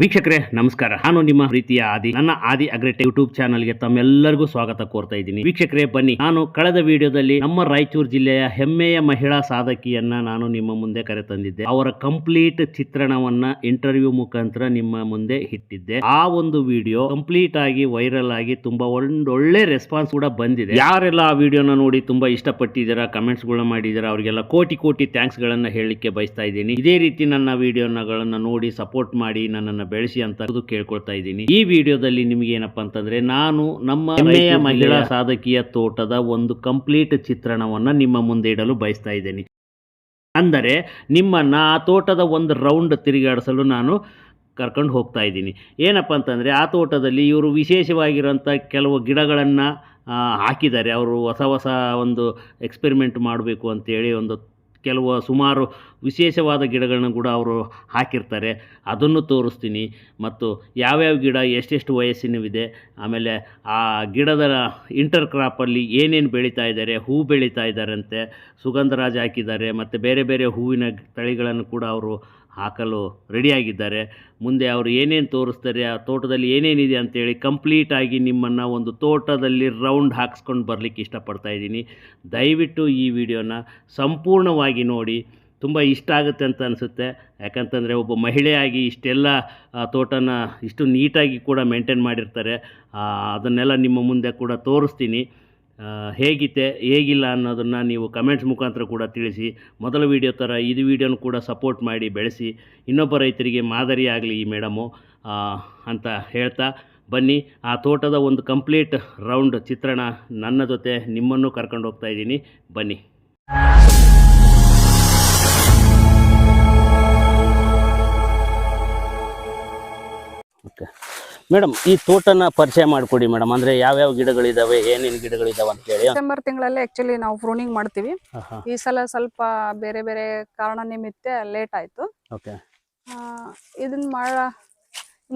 ವೀಕ್ಷಕರೇ, ನಮಸ್ಕಾರ. ನಾನು ನಿಮ್ಮ ರೀತಿಯ ಆದಿ, ನನ್ನ ಆದಿ ಅಗ್ರೆಟ್ ಯೂಟ್ಯೂಬ್ ಚಾನಲ್ಗೆ ತಮ್ಮೆಲ್ಲರಿಗೂ ಸ್ವಾಗತ ಕೋರ್ತಾ ಇದ್ದೀನಿ. ವೀಕ್ಷಕರೇ, ಬನ್ನಿ. ನಾನು ಕಳೆದ ವಿಡಿಯೋದಲ್ಲಿ ನಮ್ಮ ರಾಯಚೂರು ಜಿಲ್ಲೆಯ ಹೆಮ್ಮೆಯ ಮಹಿಳಾ ಸಾಧಕಿಯನ್ನ ನಾನು ನಿಮ್ಮ ಮುಂದೆ ಕರೆತಂದಿದ್ದೆ. ಅವರ ಕಂಪ್ಲೀಟ್ ಚಿತ್ರಣವನ್ನ ಇಂಟರ್ವ್ಯೂ ಮುಖಾಂತರ ನಿಮ್ಮ ಮುಂದೆ ಇಟ್ಟಿದ್ದೆ. ಆ ಒಂದು ವಿಡಿಯೋ ಕಂಪ್ಲೀಟ್ ಆಗಿ ವೈರಲ್ ಆಗಿ ತುಂಬಾ ಒಂದೊಳ್ಳೆ ರೆಸ್ಪಾನ್ಸ್ ಕೂಡ ಬಂದಿದೆ. ಯಾರೆಲ್ಲ ಆ ವಿಡಿಯೋನ ನೋಡಿ ತುಂಬಾ ಇಷ್ಟಪಟ್ಟಿದ್ದೀರಾ ಕಮೆಂಟ್ಸ್ ಗಳನ್ನ ಮಾಡಿದ್ದೀರಾ, ಅವರಿಗೆಲ್ಲ ಕೋಟಿ ಕೋಟಿ ಥ್ಯಾಂಕ್ಸ್ ಗಳನ್ನ ಹೇಳಲಿಕ್ಕೆ ಬಯಸ್ತಾ ಇದ್ದೀನಿ. ಇದೇ ರೀತಿ ನನ್ನ ವಿಡಿಯೋನಗಳನ್ನು ನೋಡಿ ಸಪೋರ್ಟ್ ಮಾಡಿ ನನ್ನನ್ನು ಬೆಳೆಸಿ ಅಂತ ಕೇಳ್ಕೊಳ್ತಾ ಇದ್ದೀನಿ. ಈ ವಿಡಿಯೋದಲ್ಲಿ ನಿಮ್ಗೆ ಏನಪ್ಪಾ ಅಂತಂದ್ರೆ ನಾನು ನಮ್ಮ ಮಹಿಳಾ ಸಾಧಕಿಯ ತೋಟದ ಒಂದು ಕಂಪ್ಲೀಟ್ ಚಿತ್ರಣವನ್ನ ನಿಮ್ಮ ಮುಂದೆ ಇಡಲು ಬಯಸ್ತಾ ಇದ್ದೀನಿ. ಅಂದರೆ ನಿಮ್ಮನ್ನ ಆ ತೋಟದ ಒಂದು ರೌಂಡ್ ತಿರುಗಾಡಿಸಲು ನಾನು ಕರ್ಕೊಂಡು ಹೋಗ್ತಾ ಇದ್ದೀನಿ. ಏನಪ್ಪ ಅಂತಂದರೆ ಆ ತೋಟದಲ್ಲಿ ಇವರು ವಿಶೇಷವಾಗಿರೋಂಥ ಕೆಲವು ಗಿಡಗಳನ್ನು ಹಾಕಿದ್ದಾರೆ. ಅವರು ಹೊಸ ಹೊಸ ಒಂದು ಎಕ್ಸ್ಪೆರಿಮೆಂಟ್ ಮಾಡಬೇಕು ಅಂತೇಳಿ ಒಂದು ಕೆಲವು ಸುಮಾರು ವಿಶೇಷವಾದ ಗಿಡಗಳನ್ನು ಕೂಡ ಅವರು ಹಾಕಿರ್ತಾರೆ. ಅದನ್ನು ತೋರಿಸ್ತೀನಿ. ಮತ್ತು ಯಾವ್ಯಾವ ಗಿಡ, ಎಷ್ಟೆಷ್ಟು ವಯಸ್ಸಿನವಿದೆ, ಆಮೇಲೆ ಆ ಗಿಡದ ಇಂಟರ್ ಕ್ರಾಪಲ್ಲಿ ಏನೇನು ಬೆಳೀತಾ ಇದ್ದಾರೆ ಹೂ ಬೆಳೀತಾ ಇದ್ದಾರಂತೆ ಸುಗಂಧರಾಜ ಹಾಕಿದ್ದಾರೆ, ಮತ್ತು ಬೇರೆ ಬೇರೆ ಹೂವಿನ ತಳಿಗಳನ್ನು ಕೂಡ ಅವರು ಹಾಕಲು ರೆಡಿಯಾಗಿದ್ದಾರೆ. ಮುಂದೆ ಅವರು ಏನೇನು ತೋರಿಸ್ತಾರೆ, ಆ ತೋಟದಲ್ಲಿ ಏನೇನಿದೆ ಅಂತೇಳಿ ಕಂಪ್ಲೀಟಾಗಿ ನಿಮ್ಮನ್ನು ಒಂದು ತೋಟದಲ್ಲಿ ರೌಂಡ್ ಹಾಕ್ಸ್ಕೊಂಡು ಬರಲಿಕ್ಕೆ ಇಷ್ಟಪಡ್ತಾ ಇದ್ದೀನಿ. ದಯವಿಟ್ಟು ಈ ವಿಡಿಯೋನ ಸಂಪೂರ್ಣವಾಗಿ ನೋಡಿ. ತುಂಬ ಇಷ್ಟ ಆಗುತ್ತೆ ಅಂತ ಅನಿಸುತ್ತೆ. ಯಾಕಂತಂದರೆ ಒಬ್ಬ ಮಹಿಳೆಯಾಗಿ ಇಷ್ಟೆಲ್ಲ ತೋಟನ ಇಷ್ಟು ನೀಟಾಗಿ ಕೂಡ ಮೇಂಟೈನ್ ಮಾಡಿರ್ತಾರೆ. ಅದನ್ನೆಲ್ಲ ನಿಮ್ಮ ಮುಂದೆ ಕೂಡ ತೋರಿಸ್ತೀನಿ. ಹೇಗಿದೆ, ಹೇಗಿಲ್ಲ ಅನ್ನೋದನ್ನು ನೀವು ಕಮೆಂಟ್ಸ್ ಮುಖಾಂತರ ಕೂಡ ತಿಳಿಸಿ, ಮೊದಲ ವಿಡಿಯೋ ಥರ ಇದು ವಿಡಿಯೋನ ಕೂಡ ಸಪೋರ್ಟ್ ಮಾಡಿ ಬೆಳೆಸಿ, ಇನ್ನೊಬ್ಬ ರೈತರಿಗೆ ಮಾದರಿ ಈ ಮೇಡಮು ಅಂತ ಹೇಳ್ತಾ ಬನ್ನಿ. ಆ ತೋಟದ ಒಂದು ಕಂಪ್ಲೀಟ್ ರೌಂಡ್ ಚಿತ್ರಣ ನನ್ನ ಜೊತೆ ನಿಮ್ಮನ್ನು ಕರ್ಕೊಂಡು ಹೋಗ್ತಾ ಇದ್ದೀನಿ. ಬನ್ನಿ. ಓಕೆ. ಮೇಡಮ್ ಈ ತೋಟನ ಪರಿಚಯ ಮಾಡಿಕೊಡಿ ಮೇಡಮ್. ಅಂದ್ರೆ ಯಾವ್ಯಾವ ಗಿಡಗಳಿದಾವೆ ಏನೇನು ಅಂತ ಹೇಳಿ. ಡಿಸೆಂಬರ್ ತಿಂಗಳಲ್ಲಿ ಆಕ್ಚುಲಿ ನಾವು ಪ್ರೂನಿಂಗ್ ಮಾಡ್ತೀವಿ. ಈ ಸಲ ಸ್ವಲ್ಪ ಬೇರೆ ಬೇರೆ ಕಾರಣ ನಿಮಿತ್ತ ಲೇಟ್ ಆಯ್ತು. ಓಕೆ. ಇದನ್ನ ಮಾಡ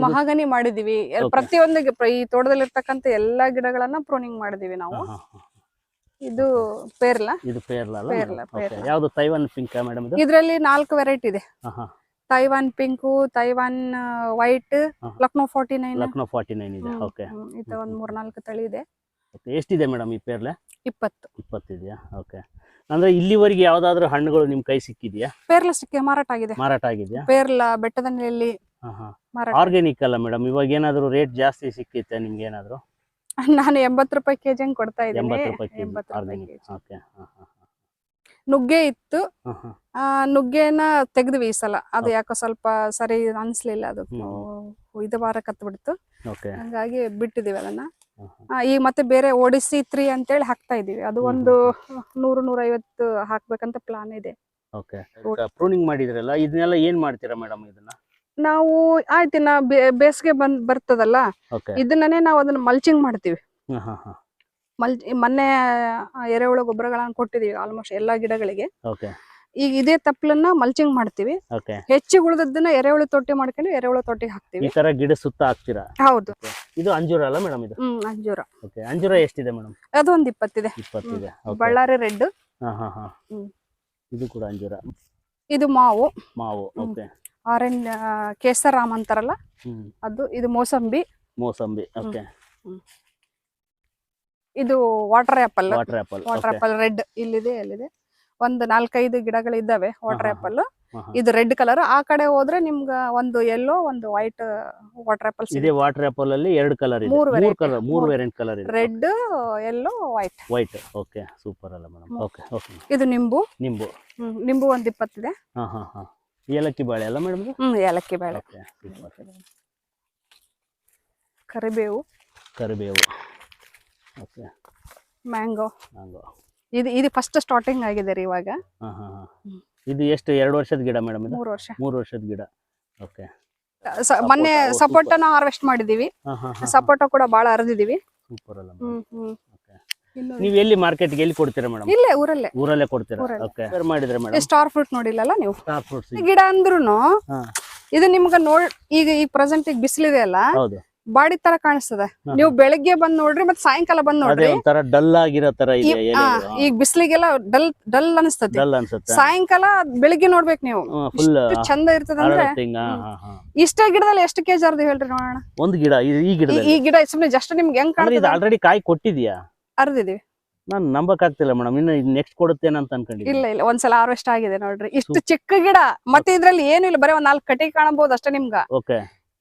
ಮಹಾಗನಿ ಮಾಡಿದೀವಿ. ಪ್ರತಿಯೊಂದು ಈ ತೋಟದಲ್ಲಿ ಇರ್ತಕ್ಕಂತ ಎಲ್ಲಾ ಗಿಡಗಳನ್ನ ಪ್ರೂನಿಂಗ್ ಮಾಡಿದೀವಿ ನಾವು. ಇದು ಪೇರ್ಲ? ಇದು ಪೇರ್ಲ ಪೇರ್ಲ. ಯಾವುದು ತೈವಾನ್ ಪಿಂಕ ಮೇಡಮ್ ಇದು? ಇದ್ರಲ್ಲಿ ನಾಲ್ಕು ವೆರೈಟಿ ಇದೆ. Taiwan pink Taiwan white Lucknow forty nine Lucknow forty nine ಇದೆ. ಓಕೆ ಇದು ಒಂದ್ ಮೂರ್ನಾಲ್ಕು ತಳಿ ಇದೆ. ಎಷ್ಟಿದೆ ಮೇಡಮ್ ಈ ಪೇರ್ಲೆ? ಇಪ್ಪತ್ತು. ಇಪ್ಪತ್ತಿದೆಯಾ? ಓಕೆ ಅಂದ್ರೆ ಇಲ್ಲಿವರೆಗೆ ಯಾವ್ದಾದ್ರು ಹಣ್ಣುಗಳು ನಿಮ್ಮ ಕೈ ಸಿಕ್ಕಿದ್ಯಾ? ಪೇರ್ಲ ಸಿಕ್ಕಿ ಮಾರಾಟ ಆಗಿದೆ. ಮಾರಾಟ ಆಗಿದೆಯಾ? ಪೇರ್ಲ ಬೆಟ್ಟದ ನೆಲೆಯಲ್ಲಿ ಆರ್ಗ್ಯಾನಿಕ್ ಅಲ್ಲ ಮೇಡಮ್. ಇವಾಗ ಏನಾದರೂ ರೇಟ್ ಜಾಸ್ತಿ ಸಿಕ್ಕಿತ್ತೆ ನಿಮ್ಗೆ ಏನಾದ್ರು? ನಾನು ಎಂಬತ್ತು ರೂಪಾಯಿ ಕೆಜಿ ಹಂಗೆ ಕೊಡ್ತಾ ಇದ್ದೀನಿ. ಎಂಬತ್ತು ರೂಪಾಯಿ ಕೆಜಿ. Organic KG. ಓಕೆ ಹಾಂ ಹಾಂ. ನುಗ್ಗೆ ಇತ್ತು. ಆ ನುಗ್ಗೆನ ತೆಗೆದ್ವಿ ಈ ಸಲ. ಅದು ಯಾಕೋ ಸ್ವಲ್ಪ ಸರಿ ಅನ್ಸ್ಲಿಲ್ಲ ಅದು. ಇದು ವಾರ ಕತ್ ಬಿಡ್ತು ಹಂಗಾಗಿ ಬಿಟ್ಟಿದೀವಿ ಅದನ್ನ. ಈಗ ಮತ್ತೆ ಬೇರೆ ಓಡಿಸಿ ತ್ರೀ ಅಂತೇಳಿ ಹಾಕ್ತಾ ಇದೀವಿ. ಅದು ಒಂದು ನೂರು ನೂರೈವತ್ತು ಹಾಕ್ಬೇಕಂತ ಪ್ಲಾನ್ ಇದೆ. ಪ್ರೂನಿಂಗ್ ಮಾಡಿದ್ರಲ್ಲ ಇದನ್ನೆಲ್ಲ ಏನು ಮಾಡ್ತೀರಾ ಮೇಡಮ್ ಇದನ್ನ? ನಾವು ಆಯ್ತಿನ ಬೇಸಿಗೆ ಬಂದ್ ಬರ್ತದಲ್ಲ? ಇದನ್ನೇ ನಾವು ಅದನ್ನ ಮಲ್ಚಿಂಗ್ ಮಾಡ್ತೀವಿ. ಮಲ್ ಮೊನ್ನೆ ಎರೆಹುಳು ಗೊಬ್ಬರಗಳನ್ನ ಕೊಟ್ಟಿದೀವಿ ಆಲ್ಮೋಸ್ಟ್ ಎಲ್ಲಾ ಗಿಡಗಳಿಗೆ. ಈಗ ಇದೇ ತಪ್ಪಲನ್ನ ಮಲ್ಚಿಂಗ್ ಮಾಡ್ತೀವಿ. ಓಕೆ ಹೆಚ್ಚಿಗೆ ಉಳಿದದ್ದನ್ನ ಎರೆಹುಳು ತೊಟ್ಟಿ ಮಾಡ್ಕೊಂಡು ಎರೆಹುಳು ತೊಟ್ಟಿಗೆ ಈ ತರ ಗಿಡ ಸುತ್ತ ಹಾಕ್ತೀರಾ? ಹೌದು. ಇದು ಅಂಜೂರ ಅಲ್ಲ ಮೇಡಮ್ ಇದು? ಹ್ಮ್ ಅಂಜೂರ. ಓಕೆ ಅಂಜೂರ ಎಷ್ಟಿದೆ ಮೇಡಮ್ ಅದೊಂದ್ ಇಪ್ಪತ್ತಿದೆ. ಇಪ್ಪತ್ತಿದೆ. ಬಳ್ಳಾರಿ ರೆಡ್ ಇದು ಕೂಡ ಅಂಜೂರ. ಇದು ಮಾವು. ಮಾವು. ಆರೆಂಜ್ ಓಕೆ ಆರೆಂಜ್ ಕೇಸರಾಮ್ ಅಂತಾರಲ್ಲ? ಅದು ಇದು ಮೋಸಂಬಿ. ಮೋಸಂಬಿ. ಓಕೆ ಇದು water apple water apple water apple red ಇಲ್ಲಿದೆ ಅಲ್ಲಿದೆ ಒಂದು ನಾಲ್ಕೈದು ಗಿಡಗಳು ಇದ್ದಾವೆ ವಾಟರ್. ಆಪಲ್ ಇದು ರೆಡ್ ಕಲರ್ ಆ ಕಡೆ ಹೋದ್ರೆ ನಿಮ್ಗ ಒಂದು ಯೆಲ್ಲೋ ಒಂದು ವೈಟ್ ವಾಟರ್ ಆಪಲ್ ಇದೆ ವಾಟರ್ ಆಪಲ್ ಅಲ್ಲಿ ಎರಡು ಕಲರ್ ಇದೆ. ಮೂರು ಕಲರ್ ಮೂರು. ವೇರಿಯಂಟ್ ಕಲರ್ ಇದೆ. Red yellow white white okay super ಅಲ್ಲ ಮೇಡಮ್ ಓಕೆ ಓಕೆ ಇದು ನಿಂಬು. ನಿಂಬು. ನಿಂಬು ಒಂದ್ ಇಪ್ಪತ್ತಿದೆ. ಹಾ ಹಾ ಹಾ. ಏಲಕ್ಕಿ ಬಾಳೆ ಅಲ್ಲ ಮೇಡಮ್ ಹ್ಮ್ ಏಲಕ್ಕಿ ಬಾಳೆ. ಕರಿಬೇವು. ಕರಿಬೇವು. ಓಕೆ ಮ್ಯಾಂಗೋ ಮ್ಯಾಂಗೋ ಇದು ಇದು ಫಸ್ಟ್ ಸ್ಟಾರ್ಟಿಂಗ್ ಆಗಿದೆ ರೀ ಇವಾಗ. ಹಾ ಹಾ ಹಾ. ಇದು ಎಷ್ಟು ಎರಡು ವರ್ಷದ ಗಿಡ ಮೇಡಮ್ ಇದು? ಮೂರು ವರ್ಷ. ಮೂರು ವರ್ಷದ ಗಿಡ. ಓಕೆ ಮೊನ್ನೆ ಸಪೋಟನ ಹಾರ್ವೆಸ್ಟ್ ಮಾಡಿದೀವಿ. ಸಪೋಟ ಕೂಡ ಬಹಳ ಅರ್ದಿದೀವಿ. ಸೂಪರ್ ಅಲ್ಲ ನೀವು ಎಲ್ಲಿ ಮಾರ್ಕೆಟ್ಗೆ ಎಲ್ಲಿ ಕೊಡ್ತೀರಾ ಮೇಡಮ್? ಇಲ್ಲೇ ಊರಲ್ಲೇ. ಊರಲ್ಲೇ ಕೊಡ್ತೀರಾ? ಓಕೆ ಮಾಡಿದ್ರೆ ಮೇಡಮ್. ಸ್ಟಾರ್ ಫ್ರೂಟ್ ನೋಡಿಲ್ಲಲ್ಲ ನೀವು? ಸ್ಟಾರ್ ಫ್ರೂಟ್ಸ್ ಗಿಡ ಅಂದ್ರೂನು ಹಾ. ಇದು ನಿಮ್ಗ ನೋಡ್ ಈಗ ಈ ಪ್ರೆಸೆಂಟ್ ಈಗ ಬಿಸಿಲಿದೆ ಅಲ್ಲ? ಹೌದು. ಬಾಡಿ ತರ ಕಾಣಿಸ್ತದೆ. ನೀವು ಬೆಳಿಗ್ಗೆ ಬಂದ್ ನೋಡ್ರಿ ಮತ್ತೆ ಸಾಯಂಕಾಲ ಬಂದ್ ನೋಡ್ರಿ. ಒಂಥರ ಡಲ್ ಆಗಿರೋ ತರ ಇದೆ ಈಗ ಬಿಸಿಲಿಗೆಲ್ಲ ಡಲ್ ಡಲ್ ಅನಿಸ್ತದೆ. ಸಾಯಂಕಾಲ ಬೆಳಿಗ್ಗೆ ನೋಡ್ಬೇಕು ನೀವು. ಚಂದ ಇರ್ತದಂದ್ರೆ ಇಷ್ಟ ಗಿಡದಲ್ಲಿ ಎಷ್ಟು ಕೆಜಿ ಅರ್ದು ಹೇಳ್ರಿ ನೋಡೋಣ ಒಂದು ಗಿಡ ಈ ಗಿಡದಲ್ಲಿ. ಈ ಗಿಡ ಸುಮ್ನೆ ಜಸ್ಟ್ ನಿಮ್ಗೆ ಹೆಂಗ್ ಕಾಣ್ತದೆ? ಆಲ್ರೆಡಿ ಕಾಯಿ ಕೊಟ್ಟಿದ್ಯಾ? ಅರ್ದಿದೀವಿ. ನಾನ್ ನಂಬಕ್ ಆಗ್ತಿಲ್ಲ ಮೇಡಮ್ ಇನ್ನು ನೆಕ್ಸ್ಟ್ ಕೊಡುತ್ತೇನೆ ಅಂತ ಅನ್ಕೊಂಡಿದ್ದೀನಿ. ಇಲ್ಲ ಇಲ್ಲ ಒಂದ್ಸಲ ಹಾರ್ವೆಸ್ಟ್ ಆಗಿದೆ ನೋಡ್ರಿ. ಇಷ್ಟು ಚಿಕ್ಕ ಗಿಡ ಮತ್ತೆ ಇದ್ರಲ್ಲಿ ಏನು ಇಲ್ಲ ಬರೀ ಒಂದ್ ನಾಲ್ಕು ಕಟ್ಟಿಗೆ ಕಾಣಬಹುದು ಅಷ್ಟೇ ನಿಮ್ಗ. ಓಕೆ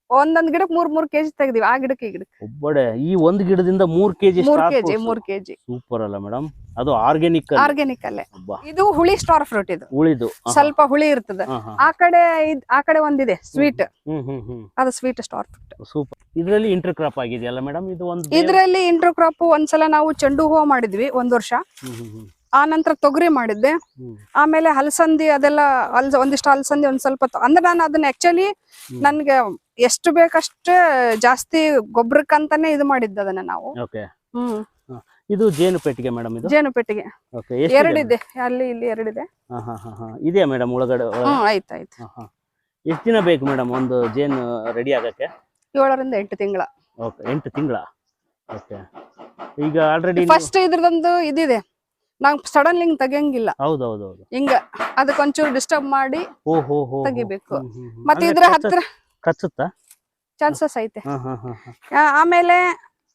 ಒಂದೊಂದ್ ಗಿಡಕ್ ಮೂರ್ ಮೂರ್ ಕೆಜಿ ತೆಗ್ದಿವಿ. ಆ ಗಿಡಕ್ಕೆ ಈ ಗಿಡಕ್ಕೆ. ಒಬ್ಬಡೆ ಈ ಒಂದ್ ಗಿಡದಿಂದ ಮೂರ್ ಕೆಜಿ ಮೂರ್ ಕೆಜಿ ಮೂರ್ ಕೆಜಿ. ಸೂಪರ್ ಅಲ್ಲ ಮೇಡಮ್ ಅದು ಆರ್ಗ್ಯಾನಿಕ್ ಆರ್ಗ್ಯಾನಿಕ್ ಅಲ್ಲೇ. ಇದು ಹುಳಿ ಸ್ಟಾರ್ ಫ್ರೂಟ್ ಇದು. ಹುಳಿದು. ಸ್ವಲ್ಪ ಹುಳಿ ಇರ್ತದೆ. ಆ ಕಡೆ ಆ ಕಡೆ ಒಂದಿದೆ ಸ್ವೀಟ್ ಅದು ಸ್ವೀಟ್ ಸ್ಟಾರ್ ಫ್ರೂಟ್ ಸೂಪರ್ ಇದ್ರಲ್ಲಿ ಇಂಟರ್ ಕ್ರಾಪ್ ಆಗಿದೆಯಲ್ಲ ಮೇಡಮ್ ಇದು ಒಂದು ಇದರಲ್ಲಿ ಇಂಟರ್ ಕ್ರಾಪ್ ಒಂದ್ಸಲ ನಾವು ಚೆಂಡು ಹೂವು ಮಾಡಿದ್ವಿ ಒಂದ್ ವರ್ಷ. ಆ ನಂತರ ತೊಗರಿ ಮಾಡಿದ್ದೆ. ಆಮೇಲೆ ಹಲಸಂದಿ ಅದೆಲ್ಲ ಅಲ್ಸ ಒಂದಿಷ್ಟು ಹಲಸಂದಿ ಒಂದ್ ಸ್ವಲ್ಪ ಅಂದ್ರೆ ನಾನು ಅದನ್ನ ಆಕ್ಚುಲಿ. ನನ್ಗೆ ಎಷ್ಟು ಬೇಕಷ್ಟು ಜಾಸ್ತಿ ಗೊಬ್ಬರಕ್ಕಂತಾನೆ ಇದು ಮಾಡಿದ್ದ ಅದನ್ನ ನಾವು. Okay hmm. ಇದು ಜೇನು ಪೆಟ್ಟಿಗೆ ಮೇಡಮ್ ಇದು? ಜೇನು ಪೆಟ್ಟಿಗೆ ಓಕೆ ಎಷ್ಟು ಎರಡಿದೆ. ಅಲ್ಲಿ ಇಲ್ಲಿ ಎರಡಿದೆ. ಹಾ ಹಾ ಹಾ ಹಾ. ಇದೆಯಾ ಮೇಡಮ್ ಒಳಗಡೆ? ಹ್ಮ್ ಆಯ್ತು ಆಯ್ತು. ಎಷ್ಟು ದಿನ ಬೇಕು ಮೇಡಮ್ ಒಂದು ಜೇನು ರೆಡಿ ಆಗಕ್ಕೆ? ಏಳರಿಂದ ಎಂಟು ತಿಂಗಳ. ಓಕೆ ಎಂಟು ತಿಂಗಳ. ಓಕೆ ಈಗ ಆಲ್ರೆಡಿ ಫಸ್ಟ್ ಇದ್ರದೊಂದು ಇದಿದೆ. ನಾವು ಸಡನ್ಲಿ ಹಿಂಗ್ ತೆಗಿಯಂಗಿಲ್ಲ. ಹೌದು ಹೌದು ಹೌದು ಹಿಂಗ. ಅದಕ್ಕೊಂಚೂರು ಡಿಸ್ಟರ್ಬ್ ಮಾಡಿ ಓ ಹೋ ಹೋ ತೆಗಿಬೇಕು. ಮತ್ತೆ ಇದ್ರ ಹತ್ರ ಕಚ್ಚುತ್ತಾ? ಚಾನ್ಸಸ್ ಐತೆ. ಹಾ ಹಾ ಹಾ ಹಾ. ಆ, ಆಮೇಲೆ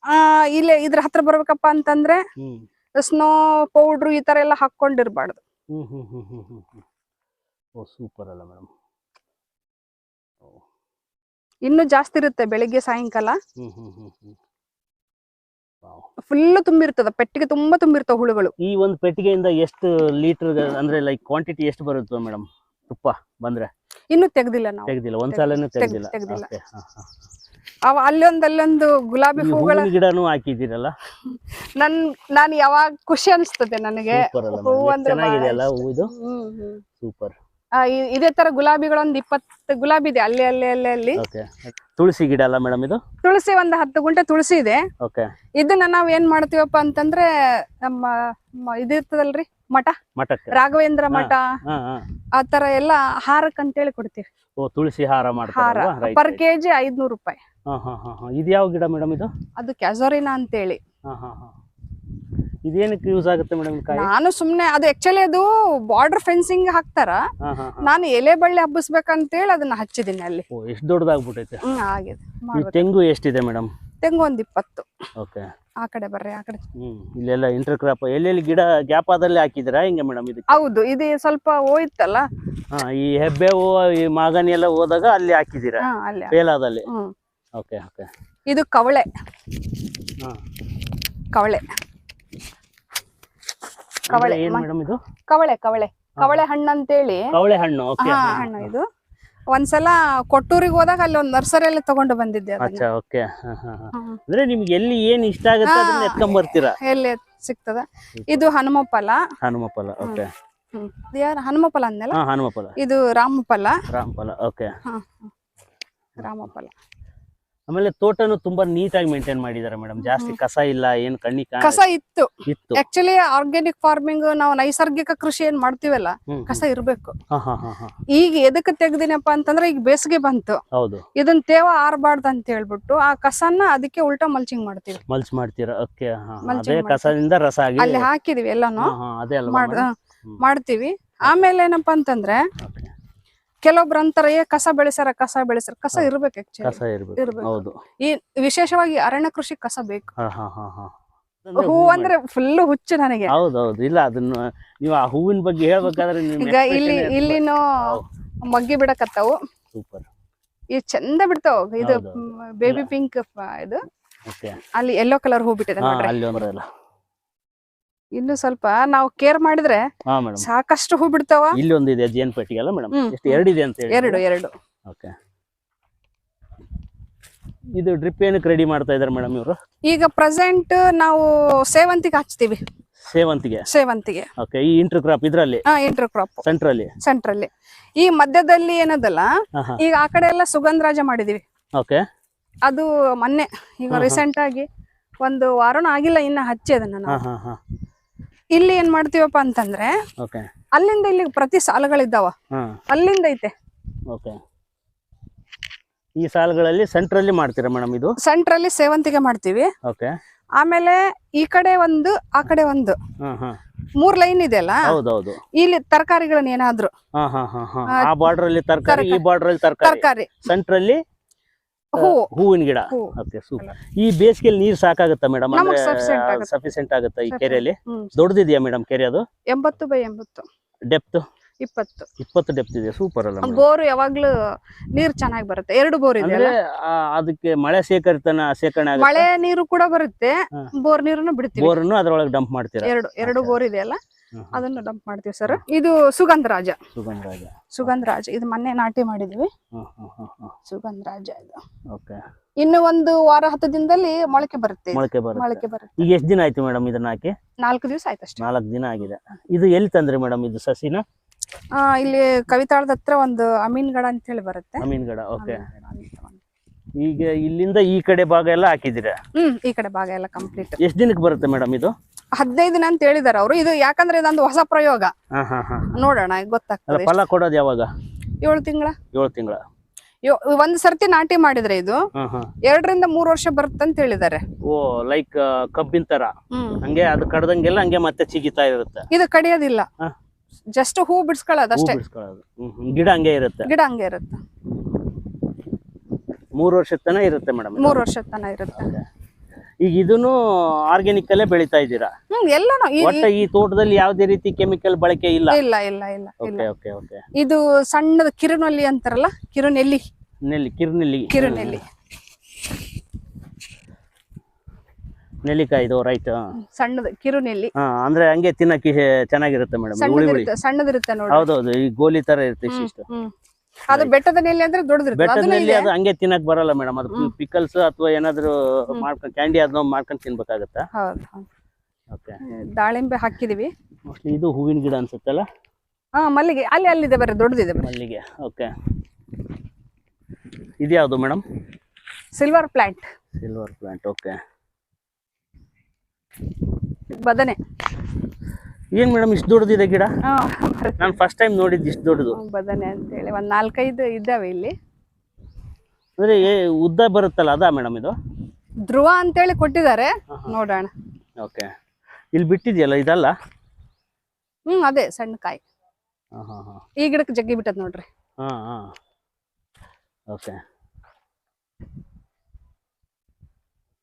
ಆ ಇಲ್ಲಿ ಇದ್ರ ಹತ್ರ ಬರ್ಬೇಕಪ್ಪ ಅಂತಂದ್ರೆ ಹ್ಮ್. ಸ್ನೋ ಪೌಡ್ರು ಈ ತರ ಎಲ್ಲ ಹಾಕೊಂಡಿರ್ಬಾರ್ದು ಹ್ಮ್ ಹ್ಮ್ ಹ್ಮ್ ಹ್ಮ್ ಹ್ಮ್ ಹ್ಮ್. ಓ ಸೂಪರ್ ಅಲ್ಲ ಮೇಡಮ್ ಇನ್ನು ಜಾಸ್ತಿ ಇರುತ್ತೆ ಬೆಳಿಗ್ಗೆ ಸಾಯಂಕಾಲ. ಹ್ಮ್ ಹ್ಮ್ ಹ್ಮ್ ಹ್ಮ್. ವಾವ್. ಫುಲ್ ತುಂಬಿರ್ತದ ಪೆಟ್ಟಿಗೆ ತುಂಬಾ ತುಂಬಿರ್ತಾವ ಹುಳುಗಳು. ಈ ಒಂದು ಪೆಟ್ಟಿಗೆಯಿಂದ ಎಷ್ಟು ಲೀಟರ್ ಅಂದ್ರೆ ಲೈಕ್ ಕ್ವಾಂಟಿಟಿ ಎಷ್ಟು ಬರುತ್ತೆ ಮೇಡಮ್ ತುಪ್ಪ ಬಂದ್ರೆ? ಇನ್ನು ತೆಗ್ದಿಲ್ಲ ನಾವು. ತೆಗ್ದಿಲ್ಲ ಒಂದ್ಸಲನೂ ತೆಗ್ದ್- ತೆಗ್ದಿಲ್ಲ. ತೆಗ್ದಿಲ್ಲ. Okay, ಹಾ, ಹಾ. ಅವ ಅಲ್ಲೊಂದ್ ಅಲ್ಲೊಂದು ಗುಲಾಬಿ ಹೂಗಳ ಗಿಡನೂ ಹಾಕಿದ್ದೀರಲ್ಲ? ನನ್ ನಾನು ಯಾವಾಗ ಖುಷಿ ಅನಿಸ್ತದೆ ನನಗೆ. ಸೂಪರ್ ಅಲ್ಲ ಹೂ ಅಂದ್ರೆ ಇದು ಹ್ಮ್ ಹ್ಮ್. ಸೂಪರ್ ಇದೇ ತರ ಗುಲಾಬಿಗಳೊಂದ್ ಇಪ್ಪತ್ತು ಗುಲಾಬಿ ಇದೆ ಅಲ್ಲಿ ಅಲ್ಲಿ ಅಲ್ಲಿ ಅಲ್ಲಿ. ಓಕೆ ತುಳಸಿ ಗಿಡ ಅಲ್ಲ ಮೇಡಮ್ ಇದು? ತುಳಸಿ ಒಂದ್ ಹತ್ತು ಗುಂಟೆ ತುಳಸಿ ಇದೆ. ಓಕೆ ಇದನ್ನ ನಾವ್ ಏನ್ ಮಾಡ್ತೀವಪ್ಪ ಅಂತಂದ್ರೆ ನಮ್ಮ ಮ- ಇದಿರ್ತದಲ್ರಿ? ಮಠ? ಮಠಕ್ಕೆ? ರಾಘವೇಂದ್ರ ಮಠ? ಆತರ ಎಲ್ಲ ಹಾರಕ್ ಅಂತೇಳಿ ಕೊಡ್ತೀವಿ. ಓ ತುಳಸಿ ಹಾರ ಹಾರ ಮಾಡ್ತಾರಲ್ವಾ ರೈಟ್ ಪರ್ ಕೆಜಿ ಐದ್ನೂರು ರೂಪಾಯಿ. ಇದು ಯಾವ ಗಿಡ ಮೇಡಮ್ ಇದು? ಅದು ಕ್ಯಾಸೋರಿನಾ ಅಂತೇಳಿ. ಹಾ ಹಾ ಹಾ. ಇದೇನಕ್ಕೆ ಯೂಸ್ ಆಗುತ್ತೆ ಮೇಡಮ್ ನಾನು ಸುಮ್ನೆ ಅದು ಆಕ್ಚುಲಿ ಅದು ಬಾರ್ಡರ್ ಫೆನ್ಸಿಂಗ್ ಹಾಕ್ತಾರ. ನಾನು ಎಲೆ ಬಳ್ಳಿ ಹಬ್ಬಿಸ್ಬೇಕಂತೇಳಿ ಅದನ್ನ ಹಚ್ಚಿದೀನಿ ಅಲ್ಲಿ. ಎಷ್ಟು ದೊಡ್ಡದಾಗ್ಬಿಟ್ಟೈತೆ ಹ್ಮ್ ಆಗಿದೆ. ತೆಂಗು ಎಷ್ಟಿದೆ ಮೇಡಮ್ ತೆಂಗು ಒಂದ್ ಇಪ್ಪತ್ತು. ಓಕೆ ಆ ಕಡೆ ಬರ್ರಿ ಆ ಕಡೆ ಹ್ಮ್ ಇಲ್ಲೆಲ್ಲ ಇಂಟರ್ ಕ್ರಾಪ್ ಎಲ್ಲೆಲ್ಲಿ ಗಿಡ ಗ್ಯಾಪ್ ಆದಲ್ಲಿ ಹಾಕಿದಿರಾ ಹಿಂಗೆ ಮೇಡಮ್ ಇದು ಹೌದು ಇದು ಸ್ವಲ್ಪ ಹೋಯ್ತಲ್ಲ? ಹಾ ಈ ಹೂವು ಈ ಮಾಗನಿ ಎಲ್ಲ ಹೋದಾಗ ಅಲ್ಲಿ ಹಾಕಿದ್ದೀರಾ? ಹಾ ಅಲ್ಲಿ. ಹ್ಮ್. ಓಕೆ ಓಕೆ ಇದು ಕವಳೆ. ಹಾ. ಕವಳೆ. ಕವಳೆ ಕವಳೆ ಏನ್ ಮೇಡಮ್ ಇದು? ಕವಳೆ ಕವಳೆ. ಕವಳೆ ಹಣ್ಣು ಅಂತೇಳಿ ಕವಳೆ ಹಣ್ಣು ಓಕೆ ಹಾ ಹಣ್ಣು ಇದು. ಒಂದ್ಸಲ ಕೊಟ್ಟೂರಿಗೆ ಹೋದಾಗ ಅಲ್ಲಿ ಒಂದ್ ನರ್ಸರಿಯಲ್ಲಿ ತಗೊಂಡು ಬಂದಿದ್ದೆ ಅದನ್ನ. ಅಚ್ಚಾ ಓಕೆ. ಅಂದ್ರೆ ನಿಮ್ಗೆ ಎಲ್ಲಿ ಏನ್ ಇಷ್ಟ ಆಗುತ್ತೆ ಅದನ್ನ ಹಾ. ಎತ್ಕೊಂಡ್ ಬರ್ತೀರಾ? ಎಲ್ಲಿ ಸಿಗ್ತದ. ಇದು ಹನುಮಫಲ ಹನುಮಫಲ ಓಕೆ ಹ್ಮ್. ಇದು ಯಾರು? ಹನುಮಫಲ ಅಂದಲ್ಲ ಹಾ ಹನುಮಫಲ ಇದು ರಾಮಫಲ ರಾಮಫಲ ಓಕೆ ಹಾ ಹಾ. ರಾಮಫಲ ಆಮೇಲೆ ತೋಟನು ತುಂಬಾ ನೀಟಾಗಿ ಮೇಂಟೈನ್ ಮಾಡಿದ್ದಾರೆ ಮೇಡಮ್ ಜಾಸ್ತಿ ಕಸ ಇಲ್ಲ ಏನ್ ಕಣ್ಣಿ ಕಸ ಇತ್ತು. ಇತ್ತು. ಆಕ್ಚುಲಿ ಆರ್ಗ್ಯಾನಿಕ್ ಫಾರ್ಮಿಂಗ್ ನಾವು ನೈಸರ್ಗಿಕ ಕೃಷಿ ಏನ್ ಮಾಡ್ತೀವಲ್ಲ ಕಸ ಇರ್ಬೇಕು. ಈಗ ಎದಕ್ಕೆ ತೆಗ್ದಿನಪ್ಪ ಅಂತಂದ್ರೆ ಈಗ ಬೇಸಿಗೆ ಬಂತು. ಹೌದು. ಇದನ್ ತೇವ ಆರ್ಬಾರ್ದು ಅಂತ ಹೇಳ್ಬಿಟ್ಟು ಆ ಕಸನ್ನ ಅದಕ್ಕೆ ಉಲ್ಟಾ ಮಲ್ಚಿಂಗ್ ಮಾಡ್ತೀವಿ. ಮಲ್ಚ್ ಮಾಡ್ತೀರಾ? ಓಕೆ ಅದೇ ಕಸದಿಂದ ರಸ ಆಗಿ ಅಲ್ಲಿ ಹಾಕಿದೀವಿ ಎಲ್ಲಾನು. ಮಾಡ್ತೀವಿ. ಆಮೇಲೆ ಏನಪ್ಪಾ ಅಂತಂದ್ರೆ. ಕೆಲವೊಬ್ರು ಅಂತಾರ ಏ ಕಸ ಬೆಳೆಸಾರ ಕಸ ಬೆಳೆಸಾರ ಕಸ ಹೌದು. ಇರ್ಬೇಕು ಆಕ್ಚುಲಿ ಕಸ ಇರ್ಬೇಕು. ಇರ್ಬೇಕು. ಹೌದು. ಈ ವಿಶೇಷವಾಗಿ ಅರಣ್ಯ ಕೃಷಿ ಕಸ ಬೇಕು. ಹಾ ಹಾ ಹಾ ಹಾ. ಹೂ ಅಂದ್ರೆ ಫುಲ್ ಹುಚ್ಚು ನನಗೆ. ಹೌದೌದು ಇಲ್ಲ ಅದನ್ನ ನೀವು ಆ ಹೂವಿನ ಬಗ್ಗೆ ಹೇಳ್ಬೇಕಾದ್ರೆ ಈಗ ಇಲ್ಲಿ ಇಲ್ಲಿನೂ ಮಗ್ಗಿ ಬಿಡಕತ್ತಾವು. ಸೂಪರ್. ಇದು ಚಂದ ಬಿಡ್ತಾವ. ಇದು ಹೌದು. ಬೇಬಿ ಪಿಂಕ್ ಇದು. ಓಕೆ. ಅಲ್ಲಿ ಎಲ್ಲೋ ಕಲರ್ ಹೂ ಬಿಟ್ಟಿದೆ ನೋಡ್ರಿ. ಅಲ್ಲಿ ಇನ್ನು ಸ್ವಲ್ಪ ನಾವು ಕೇರ್ ಮಾಡಿದ್ರೆ ಹಾ ಮೇಡಮ್ ಸಾಕಷ್ಟು ಹೂ ಬಿಡ್ತಾವ ಇಲ್ಲಿ ಒಂದಿದೆ ಜೇನ್ ಪೆಟ್ಟಿಗೆ ಅಲ್ಲ ಮೇಡಮ್ ಹ್ಮ್, ಎಷ್ಟು ಎರಡಿದೆ ಅಂತ ಹೇಳಿ ಎರಡು ಎರಡು. ಓಕೆ. ಇದು ಡ್ರಿಪ್ ಏನಕ್ಕೆ ರೆಡಿ ಮಾಡ್ತಾ ಇದಾರೆ ಮೇಡಮ್ ಇವರು? ಈಗ ಪ್ರೆಸೆಂಟ್ ನಾವು ಸೇವಂತಿಗೆ ಹಚ್ತೀವಿ. ಸೇವಂತಿಗೆ? ಸೇವಂತಿಗೆ. ಓಕೆ ಈ ಇಂಟರ್ ಕ್ರಾಪ್ ಇದ್ರಲ್ಲಿ? ಹಾ ಇಂಟರ್ ಕ್ರಾಪ್ ಸೆಂಟ್ರಲ್ಲಿ ಸೆಂಟ್ರಲ್ಲಿ ಈ ಮಧ್ಯದಲ್ಲಿ ಏನದಲ್ಲ ಹಾ ಹಾ. ಈಗ ಆ ಕಡೆ ಎಲ್ಲ ಸುಗಂಧರಾಜ ಮಾಡಿದೀವಿ. ಓಕೆ. ಅದು ಮೊನ್ನೆ ಈಗ. ರೀಸೆಂಟ್ ಆಗಿ ಒಂದು ವಾರನೂ ಆಗಿಲ್ಲ ಇನ್ನ ಹಚ್ಚಿ ಅದನ್ನ ಹಾ ನಾವು. ಹಾ ಹಾ. ಇಲ್ಲಿ ಏನ್ ಮಾಡ್ತೀವಪ್ಪ ಅಂತಂದ್ರೆ ಓಕೆ. ಅಲ್ಲಿಂದ ಇಲ್ಲಿ ಪ್ರತಿ ಸಾಲುಗಳಿದ್ದಾವ. ಹಾ. ಅಲ್ಲಿಂದ ಐತೆ. ಓಕೆ. ಈ ಸಾಲುಗಳಲ್ಲಿ ಸೆಂಟ್ರಲ್ಲಿ ಮಾಡ್ತೀರಾ ಮೇಡಮ್ ಇದು? ಸೆಂಟ್ರಲ್ಲಿ ಸೇವಂತಿಗೆ ಮಾಡ್ತೀವಿ. ಓಕೆ. ಆಮೇಲೆ ಈ ಕಡೆ ಒಂದು ಆ ಕಡೆ ಒಂದು. ಹಾ ಹಾ. ಮೂರ್ ಲೈನ್ ಇದೆಯಲ್ಲ ಹೌದೌದು. ಇಲ್ಲಿ ತರಕಾರಿಗಳನ್ನ ಏನಾದ್ರು. ಹಾ ಹಾ ಹಾ ಹಾ. ಆ, ಆ ಬಾರ್ಡರ್ ಅಲ್ಲಿ ತರಕಾರಿ ಈ. ಬಾರ್ಡರ್ ಅಲ್ಲಿ ತರಕಾರಿ. ತರಕಾರಿ. ಸೆಂಟ್ರಲ್ಲಿ ಹೂವು ಹೂವಿನ ಗಿಡ. ಹೂವು. ಓಕೆ ಸೂಪರ್ ಈ ಬೇಸಿಗೆಯಲ್ಲಿ ನೀರ್ ಸಾಕಾಗತ್ತ ಮೇಡಮ್ ನಮಗ್ ಅಂದ್ರೆ sufficient ಆಗುತ್ತೆ. ಸಫಿಶಿಯಂಟ್ ಆಗುತ್ತಾ ಈ Sufficient. ಕೆರೆಯಲ್ಲಿ ಹ್ಮ್. ದೊಡ್ಡದಿದೆಯಾ ಮೇಡಮ್ ಕೆರೆ ಅದು? ಎಂಬತ್ತು ಬೈ ಎಂಬತ್ತು. ಡೆಪ್ತ್ ಇಪ್ಪತ್ತು. ಇಪ್ಪತ್ತು ಡೆಪ್ತ್ ಇದೆ ಸೂಪರ್ ಅಲ್ಲ madam? ಬೋರ್ ಯಾವಾಗ್ಲೂ ನೀರ್ ಚೆನ್ನಾಗಿ ಬರುತ್ತೆ. ಎರಡು ಬೋರ್ ಇದೆ ಅಲ್ಲ? ಆ, ಅದಕ್ಕೆ ಮಳೆ ಸೇಕರಿತನ ಸೇಕರಣೆ ಮಳೆ ನೀರು ಕೂಡ ಬರುತ್ತೆ. ಹಾ. ಬೋರ್ ನೀರನ್ನು ಬಿಡ್ತೀವಿ. ಬೋರನ್ನು ಅದ್ರೊಳಗೆ ಡಂಪ್ ಮಾಡ್ತೀರಾ? ಎರಡು ಎರಡು ಬೋರ್ ಇದೆಯಲ್ಲ. ಅದನ್ನು ಡಂಪ್ ಮಾಡ್ತೀವಿ ಸರ್ ಇದು ಸುಗಂಧರಾಜ ಸುಗಂಧರಾಜ ಸುಗಂಧರಾಜ ಇದು ಮೊನ್ನೆ ನಾಟಿ ಮಾಡಿದ್ವಿ. ಸುಗಂಧ ರಾಜ ಸುಗಂಧರಾಜ ಇದು. ಓಕೆ. ಇನ್ನು ಒಂದು ವಾರ ಹತ್ತು ದಿನದಲ್ಲಿ ಮೊಳಕೆ ಬರುತ್ತೆ. ಮೊಳಕೆ ಬರುತ್ತೆ. ಮೊಳಕೆ ಬರುತ್ತೆ. ಈಗ ಎಷ್ಟು ದಿನ ಆಯ್ತು ಮೇಡಮ್ ಇದನ್ನ ಹಾಕಿ? ನಾಲ್ಕು ದಿವಸ ಆಯ್ತಷ್ಟೇ ನಾಲ್ಕು ದಿನ ಆಗಿದೆ. ಇದು ಎಲ್ಲಿ ತಂದ್ರಿ ಮೇಡಮ್ ಇದು ಸಸಿನ? ಇಲ್ಲಿ ಕವಿತಾಳದ ಹತ್ರ ಒಂದು ಅಮೀನ್ಗಡ ಅಂತ ಹೇಳಿ ಬರುತ್ತೆ. ಅಮೀನ್ಗಡ ಓಕೆ. ಈಗ ಇಲ್ಲಿಂದ ಈ ಕಡೆ ಭಾಗ ಎಲ್ಲ ಹಾಕಿದಿರಾ ಹ್ಮ್ ಈ ಕಡೆ ಭಾಗ ಎಲ್ಲ ಕಂಪ್ಲೀಟ್ ಎಷ್ಟು ದಿನಕ್ಕೆ ಬರುತ್ತೆ ಮೇಡಮ್ ಇದು? ಹದಿನೈದು ದಿನ ಅಂತ ಹೇಳಿದಾರೆ ಅವರು. ಇದು ಯಾಕಂದ್ರೆ ಇದೊಂದು ಹೊಸ ಪ್ರಯೋಗ. ಹಾ ಹಾ ಹಾ. ನೋಡೋಣ ಗೊತ್ತಾಗ್ತದೆ ಫಲ ಕೊಡೋದು ಯಾವಾಗ? ಏಳು ತಿಂಗಳ. ಏಳು ತಿಂಗಳ. ಒಂದ್ ಸರ್ತಿ ನಾಟಿ ಮಾಡಿದ್ರೆ ಇದು ಎರಡರಿಂದ ಮೂರ್ ವರ್ಷ ಬರುತ್ತೆ ಅಂತ ಹೇಳಿದ್ದಾರೆ ಓ ಲೈಕ್ ಕಬ್ಬಿನ ತರ. ಹಂಗೆ ಅದು ಕಡ್ದಂಗೆಲ್ಲ ಹಂಗೆ ಮತ್ತೆ ಚಿಗಿತಾ ಇರುತ್ತೆ. ಇದು ಕಡಿಯೋದಿಲ್ಲ. ಜಸ್ಟ್ ಹೂ ಬಿಡ್ಸ್ಕೊಳ್ಳೋದು ಹೂ ಅಷ್ಟೇ. ಬಿಡಿಸ್ಕೊಳ್ಳೋದು. ಹ್ಮ್ ಹ್ಮ್. ಗಿಡ ಹಂಗೆ ಇರುತ್ತೆ. ಗಿಡ ಹಂಗೆ ಇರುತ್ತೆ. ಮೂರ್ ವರ್ಷ ತನ ಇರುತ್ತೆ ಮೇಡಮ್ ಮೂರ್ ವರ್ಷದ ತನ ಇರುತ್ತೆ. ಈಗ ಇದನ್ನು ಆರ್ಗ್ಯಾನಿಕ್ ಅಲ್ಲೇ ಬೆಳಿತಾ ಇದ್ದೀರಾ? ಹ್ಮ್ ಎಲ್ಲಾನು. ಈ- ಒಟ್ಟ ಈ ತೋಟದಲ್ಲಿ ಯಾವುದೇ ರೀತಿ ಕೆಮಿಕಲ್ ಬಳಕೆ ಇಲ್ಲ? ಇಲ್ಲ ಇಲ್ಲ ಇಲ್ಲ ಇಲ್ಲ. ಓಕೆ ಓಕೆ ಓಕೆ ಇದು ಸಣ್ಣದ ಕಿರುನಲ್ಲಿ ಅಂತಾರಲ್ಲ ಕಿರುನೆಲ್ಲಿ. ನೆಲ್ಲಿ ಕಿರ್ನೆಲ್ಲಿ. ಕಿರುನೆಲ್ಲಿ. ನೆಲ್ಲಿಕಾಯಿ ಇದು ರೈಟ್ ಸಣ್ಣದ ಕಿರುನೆಲ್ಲಿ. ಹಾ ಅಂದ್ರೆ ಹಂಗೆ ತಿನ್ನಕ್ಕೆ ಹೆ- ಚೆನ್ನಾಗಿರುತ್ತೆ ಮೇಡಮ್ ಹುಳಿ ಹುಳಿ. ಸಣ್ಣದಿರುತ್ತೆ ಸಣ್ಣದಿರುತ್ತೆ ನೋಡಿ ಹೌದೌದು ಈ ಗೋಲಿ ತರ ಇರುತ್ತೆ ಇಷ್ಟು ಹ್ಮ್. ಅದು ಬೆಟ್ಟದ ನೆಲ್ಲಿ ಅಂದ್ರೆ ದೊಡ್ಡದಿರುತ್ತೆ. ಬೆಟ್ಟದ ನೆಲ್ಲಿ ಅದು ಹಂಗೆ ತಿನ್ನಕ್ ಬರಲ್ಲ ಮೇಡಮ್. ಅದು ಪಿಕಲ್ಸ್ ಅಥವಾ ಏನಾದ್ರು ಮಾಡ್ಕೊಂಡು ಕ್ಯಾಂಡಿ ಅದನ್ನ ಮಾಡ್ಕೊಂಡು ತಿನ್ಬೇಕಾಗತ್ತಾ. ಓಕೆ ದಾಳಿಂಬೆ ಹಾಕಿದೀವಿ. ಮೋಸ್ಟ್ಲಿ ಇದು ಹೂವಿನ ಗಿಡ ಅನ್ಸುತ್ತಲ್ಲ? ಹಾ ಮಲ್ಲಿಗೆ. ಅಲ್ಲಿ ಅಲ್ಲಿದೆ ಬರ ದೊಡ್ಡದಿದೆ ಮಲ್ಲಿಗೆ ಓಕೆ ಇದ್ಯಾವುದು madam? Silver plant silver plant okay ಬದನೆ. ಏನ್ ಮೇಡಮ್ ಇಷ್ಟು ದೊಡ್ಡದಿದೆ ಗಿಡ? ನಾನು ಫಸ್ಟ್ ಟೈಮ್ ನೋಡಿದ್ದು ಇಷ್ಟು ದೊಡ್ಡದು. ಬದನೆ ಅಂತೇಳಿ. ಒಂದು ನಾಲ್ಕೈದು ಇದ್ದಾವೆ ಇಲ್ಲಿ. ಅಂದ್ರೆ ಏ- ಉದ್ದ ಬರುತ್ತಲ್ಲ ಅದಾ ಮೇಡಮ್ ಇದು? ಧ್ರುವ ಅಂತೇಳಿ ಕೊಟ್ಟಿದ್ದಾರೆ. ನೋಡೋಣ. ಓಕೆ. ಇಲ್ಲಿ ಬಿಟ್ಟಿದ್ಯಲ್ಲ ಇದಲ್ಲ? ಹ್ಮ್ ಅದೇ ಸಣ್ಣ ಕಾಯಿ. ಹಾಂ ಹಾಂ ಹಾಂ ಈ ಗಿಡಕ್ಕೆ ಜಗ್ಗಿ ಬಿಟ್ಟದ್ ನೋಡ್ರಿ. ಹಾಂ ಹಾಂ. ಓಕೆ.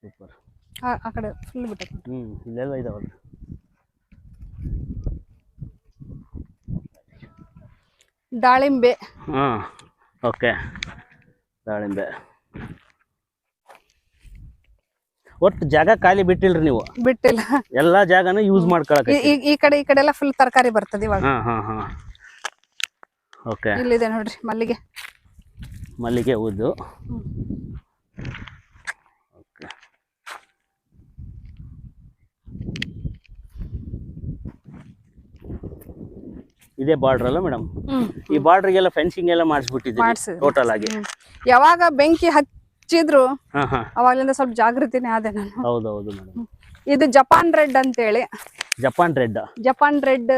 ಸೂಪರ್. ಆ ಆ ಕಡೆ ಫುಲ್ ಬಿಟ್ಟದ್ ಹ್ಮ್ ಇಲ್ಲೆಲ್ಲ ಇದಾವಲ್ಲ. ದಾಳಿಂಬೆ. ಹಾಂ ಓಕೆ. ದಾಳಿಂಬೆ. ಒಟ್ಟು ಜಾಗ ಖಾಲಿ ಬಿಟ್ಟಿಲ್ರಿ ನೀವು? ಬಿಟ್ಟಿಲ್ಲ. ಎಲ್ಲಾ ಜಾಗನೂ ಯೂಸ್ ಈ- ಮಾಡ್ಕೊಳಕ್ಕೆ ಈ- ಈ ಕಡೆ ಈ ಕಡೆ ಎಲ್ಲ ಫುಲ್ ತರಕಾರಿ ಬರ್ತದೆ ಇವಾಗ. ಹಾಂ ಹಾಂ ಹಾಂ ಓಕೆ. ಇಲ್ಲಿದೆ ನೋಡ್ರಿ ಮಲ್ಲಿಗೆ. ಮಲ್ಲಿಗೆ ಹೂದು. ಇದೇ ಬಾರ್ಡರ್ ಅಲ್ಲ ಮೇಡಮ್ ಈ ಈ ಬಾರ್ಡರ್ಗೆಲ್ಲ ಫೆನ್ಸಿಂಗ್ ಎಲ್ಲ ಮಾಡಿಸ್ಬಿಟ್ಟಿದ್ದೀವಿ. ಟೋಟಲ್ ಆಗಿ? ಯಾವಾಗ ಬೆಂಕಿ ಹಚ್ಚಿದ್ರು ಹಾ ಸ್ವಲ್ಪ ಜಾಗೃತಿನೇ ಆದೆ ನಾನು. ಹೌದೌದು ಮೇಡಮ್ ಇದು ಜಪಾನ್ ರೆಡ್ ಅಂತೇಳಿ. Japan red? ಜಪಾನ್ ರೆಡ್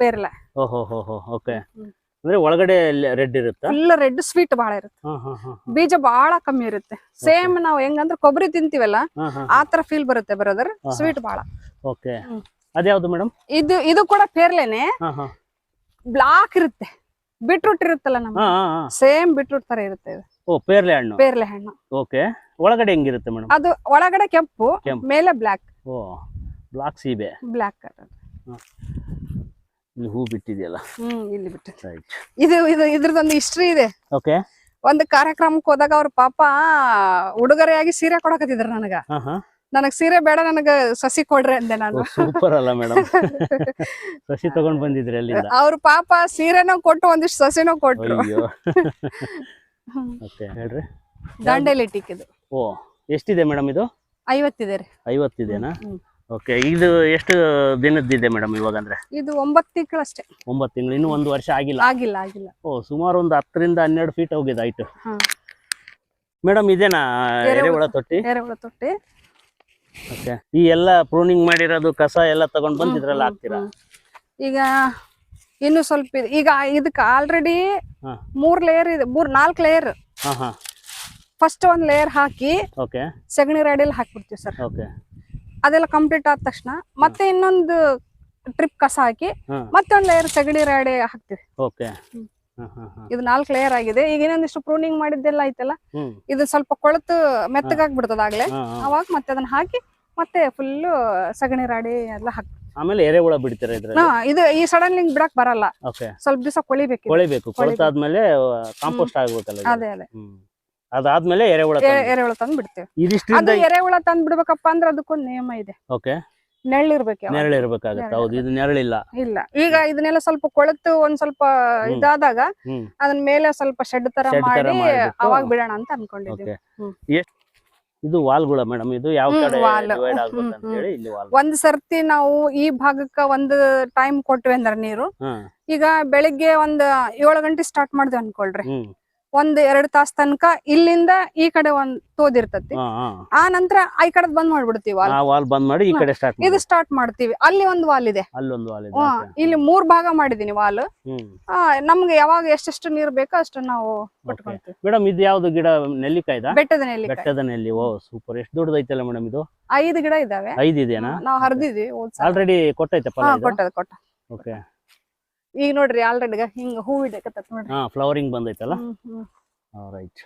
ಪೇರ್ಲೆ. ಓಹೋ ಹೋ ಹೋ ಓಕೆ. ಅಂದ್ರೆ ಒಳಗಡೆ ರೆಡ್ ಇರುತ್ತಾ? ಇಲ್ಲ ರೆಡ್ ಸ್ವೀಟ್ ಬಹಳ ಇರುತ್ತೆ. ಬೀಜ ಬಹಳ ಕಮ್ಮಿ ಇರುತ್ತೆ. ಸೇಮ್ ನಾವು ಹೆಂಗಂದ್ರೆ ಕೊಬ್ಬರಿ ತಿಂತೀವಲ್ಲ ಆ ತರ ಫೀಲ್ ಬರುತ್ತೆ ಬ್ರದರ್ ಸ್ವೀಟ್ ಬಹಳ ಓಕೆ. ಅದ್ಯಾವ್ದು ಮೇಡಮ್ ಇದು ಇದು ಕೂಡ ಪೇರ್ಲೆನೆ. ಹಾ ಹಾ. ಬ್ಲಾಕ್ ಇರುತ್ತೆ. ಬಿಟ್ರೂಟ್ ಇರುತ್ತಲ್ಲ ನಮ್ಮ ಹಾ ಹಾ ಹಾ. ಸೇಮ್ ಬಿಟ್ರೂಟ್ ತರ ಇರುತ್ತೆ ಇದು. ಓ ಪೇರ್ಲೆ ಹಣ್ಣು. ಪೇರ್ಲೆ ಹಣ್ಣು. ಓಕೆ. ಒಳಗಡೆ ಹೆಂಗಿರುತ್ತೆ ಮೇಡಮ್ ಅದು ಒಳಗಡೆ ಕೆಂಪು ಕೆಂಪು. ಮೇಲೆ ಬ್ಲಾಕ್ ಓ ಬ್ಲಾಕ್ ಸೀಬೆ. ಬ್ಲಾಕ್ ಇಲ್ಲಿ ಹೂ ಬಿಟ್ಟಿದೆಯಲ್ಲ? ಹ್ಮ್ ಇಲ್ಲಿ ಬಿಟ್ಟು ರೈಟ್ ಇದು ಇದು ಇದ್ರದೊಂದು ಹಿಸ್ಟ್ರಿ ಇದೆ. ಓಕೆ. ಒಂದು ಕಾರ್ಯಕ್ರಮಕ್ಕೆ ಹೋದಾಗ ಅವ್ರ ಪಾಪ ಉಡುಗೊರೆಯಾಗಿ ಸೀರೆ ಕೊಡಕತ್ತಿದ್ರು ನನಗ. ಹಾ ಹಾ. ನನಗ್ ಸೀರೆ ಬೇಡ ನನಗ ಸಸಿ ಕೊಡ್ರಿ ಅಂದೆ ನಾನು. ಸೂಪರ್ ಅಲ್ಲ ಮೇಡಮ್ ಸಸಿ ತಗೊಂಡ್ ಬಂದಿದ್ರಿ ಅಲ್ಲಿ ಅವ್ರ ಪಾಪ ಸೀರೆನೂ ಕೊಟ್ಟು ಒಂದಿಷ್ಟು ಸಸಿನೂ ಕೊಟ್ರು. ಹೇಳ್ರಿ? ದಾಂಡೇಲಿ ಇದು ಓ ಎಷ್ಟಿದೆ ಮೇಡಮ್ ಇದು? ಐವತ್ತಿದೆ ರೀ. ಐವತ್ತಿದೆನಾ. ಓಕೆ ಇದು ಎಷ್ಟು ದಿನದ್ದಿದೆ ಮೇಡಮ್ ಇವಾಗ ಅಂದ್ರೆ? ಇದು ಒಂಬತ್ತು ತಿಂಗಳಷ್ಟೇ ಒಂಬತ್ತು ತಿಂಗಳು ಇನ್ನೂ ಒಂದು ವರ್ಷ ಆಗಿಲ್ಲ? ಆಗಿಲ್ಲ ಆಗಿಲ್ಲ. ಓ ಸುಮಾರು ಒಂದು ಹತ್ತರಿಂದ ಹನ್ನೆರಡು ಫೀಟ್ ಹೋಗಿದೆ ಹಾ. ಮೇಡಮ್ ಇದೇನಾ. ಎರೆಹುಳ ತೊಟ್ಟಿ? ಎರೆಹುಳ ತೊಟ್ಟಿ. ಓಕೆ. ಈ ಎಲ್ಲ ಪ್ರೂನಿಂಗ್ ಮಾಡಿರೋದು ಕಸ ಎಲ್ಲ ತಗೊಂಡ್ ಬಂದಿದ್ರಲ್ಲ ಇದ್ರಲ್ಲಿ ಹಾಕ್ತೀರಾ? ಈಗ ಇನ್ನು ಸ್ವಲ್ಪ ಇದೆ. ಈಗ ಇದಕ್ಕೆ ಆಲ್ರೆಡಿ ಹಾ. ಮೂರ್ ಲೇಯರ್ ಇದೆ. ಮೂರ್ ನಾಲ್ಕು ಲೇಯರ್ ಹಾ ಹಾ. ಫಸ್ಟ್ ಒಂದ್ ಲೇಯರ್ ಹಾಕಿ ಓಕೆ. ಸಗಣಿ ರಾಡಿಯಲ್ಲಿ ಹಾಕ್ಬಿಡ್ತೀವಿ ಸರ್. ಓಕೆ. ಅದೆಲ್ಲ ಕಂಪ್ಲೀಟ್ ಆದ ತಕ್ಷಣ ಮತ್ತೆ ಇನ್ನೊಂದು ಟ್ರಿಪ್ ಕಸ ಹಾಕಿ ಮತ್ತೊಂದು ಮತ್ತೆ ಒಂದ್ ಲೇಯರ್ ಸಗಣಿ ರಾಡಿ ಹಾಕ್ತೀವಿ. ಓಕೆ. ಹ್ಮ್. ಇದು ನಾಲ್ಕು ಲೇಯರ್ ಆಗಿದೆ. ಈಗ ಇನ್ನೊಂದಿಷ್ಟು ಪ್ರೂನಿಂಗ್ ಮಾಡಿದ್ದೆಲ್ಲ ಐತಲ್ಲ ಇದು ಸ್ವಲ್ಪ ಕೊಳತು ಮೆತ್ತಗಾಗ್ಬಿಡ್ತದ ಆಗ್ಲೇ. ಅವಾಗ ಮತ್ತೆ ಅದನ್ನ ಹಾಕಿ ಮತ್ತೆ ಫುಲ್ ಸಗಣಿ ರಾಡಿ ಎಲ್ಲ ಹಾಕಿ ಆಮೇಲೆ ಎರೆಹುಳ ಬಿಡ್ತಾರೆ ಇದು ಈ ಸಡನ್ಲಿ ಬಿಡಕ್ ಬರಲ್ಲ. ಸ್ವಲ್ಪ ದಿವಸ ಕೊಳಿಬೇಕು. ಕೊಳಿಬೇಕು. ಕೊಳತಾದ್ಮೇಲೆ ಕಾಂಪೋಸ್ಟ್ ಆಗ್ಬೇಕಲ್ಲ. ಅದೇ ಅದೇ. ಅದಾದ್ಮೇಲೆ ಎರೆಹುಳ ಎರೆಹುಳ ತಂದ್ ಬಿಡ್ತೇವೆ. ಇದಿಷ್ಟ್ರಿಂದ ಅದು ಎರೆಹುಳ ತಂದು ಬಿಡ್ಬೇಕಪ್ಪ ಅಂದ್ರೆ ಅದಕ್ಕೊಂದು ನಿಯಮ ಇದೆ. ಓಕೆ ನೆರಳಿರ್ಬೇಕು ಯಾವಾಗ. ನೆರಳು ಇರ್ಬೇಕಾಗತ್ತೆ ಹೌದು ಇದು ನೆರಳಿಲ್ಲ. ಇಲ್ಲ ಈಗ ಇದನ್ನೆಲ್ಲ ಸ್ವಲ್ಪ ಕೊಳತು ಒಂದ್ ಸ್ವಲ್ಪ. ಇದಾದಾಗ ಅದನ್ ಮೇಲೆ ಸ್ವಲ್ಪ ಶೆಡ್ ತರ ಮಾಡಿ ಅವಾಗ ಬಿಡೋಣ ಅಂತ ಅನ್ಕೊಂಡಿದ್ದೀವಿ ಓಕೆ. ಹ್ಮ್. ಎಷ್ಟ್? ಇದು ವಾಲ್ಗಳ ಮೇಡಮ್ ಇದು ಯಾವ ಕಡೆ ಡಿವೈಡ್ ಹ್ಮ್, ಅಂತ ಹೇಳಿ ಇಲ್ಲಿ ವಾಲ್ ಒಂದ್ ಸರ್ತಿ ನಾವು ಈ ಭಾಗಕ್ಕ ಒಂದ್ ಟೈಮ್ ಕೊಟ್ವಿ ಅಂದ್ರ ನೀರು. ಈಗ ಬೆಳಿಗ್ಗೆ ಒಂದ್ ಏಳು ಗಂಟೆ ಸ್ಟಾರ್ಟ್ ಮಾಡಿದ್ವಿ ಅನ್ಕೊಳ್ರಿ. ಒಂದ್ ಎರಡ್ ತಾಸ್ ತನಕ ಇಲ್ಲಿಂದ ಈ ಕಡೆ ಒಂದ್ ತೋದಿರ್ತತಿ. ಆ ನಂತರ ಈ ಕಡೆ ಬಂದ್ ಮಾಡ್ಬಿಡ್ತೀವಿ ಆ ವಾಲ್ ಬಂದ್ ಮಾಡಿ ಈ ಕಡೆ ಸ್ಟಾರ್ಟ್ ಇದು ಸ್ಟಾರ್ಟ್ ಮಾಡ್ತೀವಿ. ಅಲ್ಲಿ ಒಂದ್ ವಾಲ್ ಇದೆ. ಅಲ್ಲೊಂದು ವಾಲ್ ಇದೆ ಇಲ್ಲಿ ಮೂರ್ ಭಾಗ ಮಾಡಿದೀನಿ ವಾಲ್. ನಮ್ಗೆ ಯಾವಾಗ ಎಷ್ಟೆಷ್ಟು ನೀರ್ ಬೇಕೋ ಅಷ್ಟು ನಾವು ಕೊಟ್ಕೊಂತೀವಿ ಮೇಡಮ್ ಇದು ಯಾವ್ದು ಗಿಡ ನೆಲ್ಲಿಕಾಯ್ದ ಬೆಟ್ಟದ ನೆಲ್ಲಿ ಬೆಟ್ಟದ ನೆಲ್ಲಿ. ಓ ಸೂಪರ್. ಎಷ್ಟು ದೊಡ್ಡದೈತಲ್ಲ ಮೇಡಮ್ ಇದು? ಐದು ಗಿಡ ಇದಾವೆ. ಐದು ಇದೆಯಾ ನಾವು ಹರಿದಿದ್ವಿ ಆಲ್ರೆಡಿ ಕೊಟ್ಟೈತೆ ಕೊಟ್ಟದ ಕೊಟ್ಟ ಓಕೆ ಈಗ ನೋಡ್ರಿ ಆಲ್ರೆಡಿ ಹಿಂಗ ಹೂ ಇಡಕತ್ತ ನೋಡ್ರಿ. ಹಾ ಫ್ಲವರಿಂಗ್ ಬಂದೈತಲ್ಲ. ರೈಟ್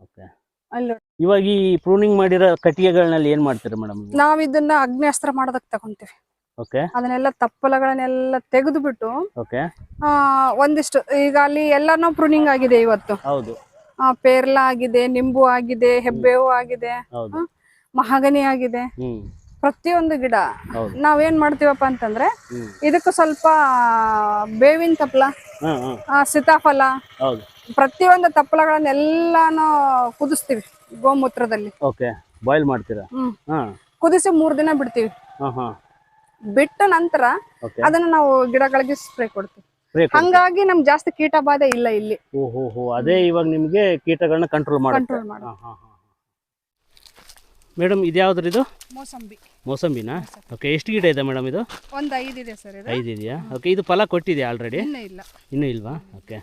ಓಕೆ ಅಲ್ಲಿ ಇವಾಗ ಈ ಪ್ರೂನಿಂಗ್ ಮಾಡಿರೋ ಕಟ್ಟಿಗೆಗಳನ್ನೆಲ್ಲ ಏನ್ ಮಾಡ್ತೀರಾ ಮೇಡಮ್ ನಾವ್ ಇದನ್ನ ಅಗ್ನಿಅಸ್ತ್ರ ಮಾಡೋದಕ್ ತಗೊಂತೀವಿ. ಓಕೆ ಅದನ್ನೆಲ್ಲ ತಪ್ಪಲಗಳನ್ನೆಲ್ಲ ತೆಗೆದು ಬಿಟ್ಟು ಓಕೆ ಆ ಒಂದಿಷ್ಟು ಈಗ ಅಲ್ಲಿ ಎಲ್ಲಾನು ಪ್ರೂನಿಂಗ್ ಆಗಿದೆ ಇವತ್ತು. ಹೌದು. ಪೇರ್ಲ ಆಗಿದೆ ನಿಂಬು ಆಗಿದೆ ಹೆಬ್ಬೇವು ಆಗಿದೆ ಮಹಾಗನಿ ಆಗಿದೆ. ಪ್ರತಿಯೊಂದು ಗಿಡ. ನಾವೇನ್ ಮಾಡ್ತೀವಪ್ಪ ಅಂತಂದ್ರೆ ಇದಕ್ಕೂ ಸ್ವಲ್ಪ ಬೇವಿನ ತಪ್ಪಲ ಸೀತಾಫಲ ಪ್ರತಿಯೊಂದು ತಪ್ಪಲಗಳನ್ನೆಲ್ಲಾನು ಕುದಿಸ್ತೀವಿ ಗೋಮೂತ್ರದಲ್ಲಿ. ಬಾಯ್ಲ್ ಮಾಡ್ತೀರಾ? ಕುದಿಸಿ ಮೂರ್ ದಿನ ಬಿಡ್ತೀವಿ. ಬಿಟ್ಟ ನಂತರ ಅದನ್ನ ನಾವು ಗಿಡಗಳಿಗೆ ಸ್ಪ್ರೇ ಕೊಡ್ತೀವಿ. ಹಂಗಾಗಿ ನಮ್ ಜಾಸ್ತಿ ಕೀಟ ಬಾಧೆ ಇಲ್ಲ ಇಲ್ಲಿ. ಓ ಹೋ ಹೋ ಅದೇ ಇವಾಗ ನಿಮ್ಗೆ ಕೀಟಗಳನ್ನ ಕಂಟ್ರೋಲ್ ಕಂಟ್ರೋಲ್ ಮಾಡಿ ಹಾ. ಮೇಡಮ್ ಇದು ಯಾವ್ದ್ರ ಇದು? ಮೋಸಂಬಿ. ಮೋಸಂಬಿನಾ? ಓಕೆ ಎಷ್ಟು ಗಿಡ ಇದೆ ಮೇಡಮ್ ಇದು? ಒಂದು ಐದು ಇದೆ ಸರ್ ಇದು. ಐದು ಇದೆಯಾ? ಓಕೆ ಇದು ಫಲ ಕೊಟ್ಟಿದೆಯಾ ಆಲ್ರೆಡಿ ಇನ್ನೂ ಇಲ್ಲ. ಇನ್ನೂ ಇಲ್ವಾ? ಓಕೆ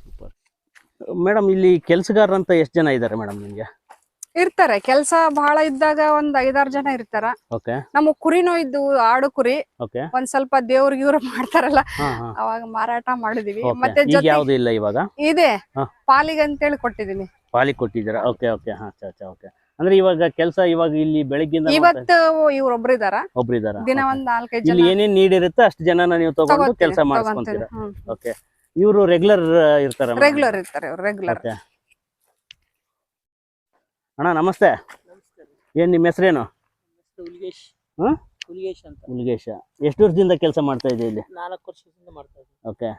ಸೂಪರ್ ಮೇಡಮ್ ಇಲ್ಲಿ ಕೆಲಸಗಾರ ಅಂತ ಎಷ್ಟು ಜನ ಇದ್ದಾರೆ ಮೇಡಮ್ ನಿಮಗೆ? ಇರ್ತಾರೆ. ಕೆಲಸ ಬಹಳ ಇದ್ದಾಗ ಒಂದ್ ಐದಾರು ಜನ ಇರ್ತಾರ. ಓಕೆ ನಮ್ಮ ಕುರಿನೂ ಇದ್ದು ಆಡು ಕುರಿ. ಓಕೆ ಒಂದ್ ಸ್ವಲ್ಪ ದೇವ್ರಿಗೆ ಇವ್ರು ಮಾಡ್ತಾರಲ್ಲ ಅವಾಗ ಮಾರಾಟ ಮಾಡಿದೀವಿ. ಮತ್ತೆ ಈಗ ಜೊತೆ ಯಾವುದು ಇಲ್ಲ ಇವಾಗ? ಇದೆ. ಹಾ. ಪಾಲಿಗೆ ಅಂತೇಳಿ ಕೊಟ್ಟಿದೀನಿ. ಪಾಲಿಗೆ ಕೊಟ್ಟಿದ್ದೀರಾ? ಓಕೆ ಓಕೆ ಹಾ ಚಾ ಚಾ ಓಕೆ ಅಂದ್ರೆ ಇವಾಗ ಕೆಲಸ ಇವಾಗ ಇಲ್ಲಿ ಬೆಳಗ್ಗಿಂದ ಇವತ್ತು ಇವ್ರೊಬ್ರು ಇದಾರ ಒಬ್ರು ಇದಾರ ದಿನ ಒಂದ್ ನಾಲ್ಕೈದು ಇಲ್ಲಿ ಜನ. ಏನೇನ್ ನೀಡ್ ಇರುತ್ತೆ ಅಷ್ಟು ಜನನ ನೀವು ತಗೊಂಡು ಕೆಲಸ ಮಾಡಿಸ್ಕೊಂತೀರಾ? ಓಕೆ ಇವರು ರೆಗ್ಯುಲರ್ ಇರ್ತಾರ ರೆಗ್ಯುಲರ್ ಇರ್ತಾರೆ ರೆಗ್ಯುಲರ್ ಅಣ್ಣ ನಮಸ್ತೆ. ಏನ್ ನಿಮ್ಮ ಹೆಸರೇನು? ಹುಲಿಗೇಶ್. ಹಾ? ಹುಲಿಗೇಶ್ ಅಂತ. ಮುಲ್ಗೇಶ ಎಷ್ಟು ವರ್ಷದಿಂದ ಕೆಲಸ ಮಾಡ್ತಾ ಇದೆ ಇಲ್ಲಿ? ನಾಲ್ಕು ವರ್ಷದಿಂದ ಮಾಡ್ತಾ ಇದ್ದೀನಿ. ಓಕೆ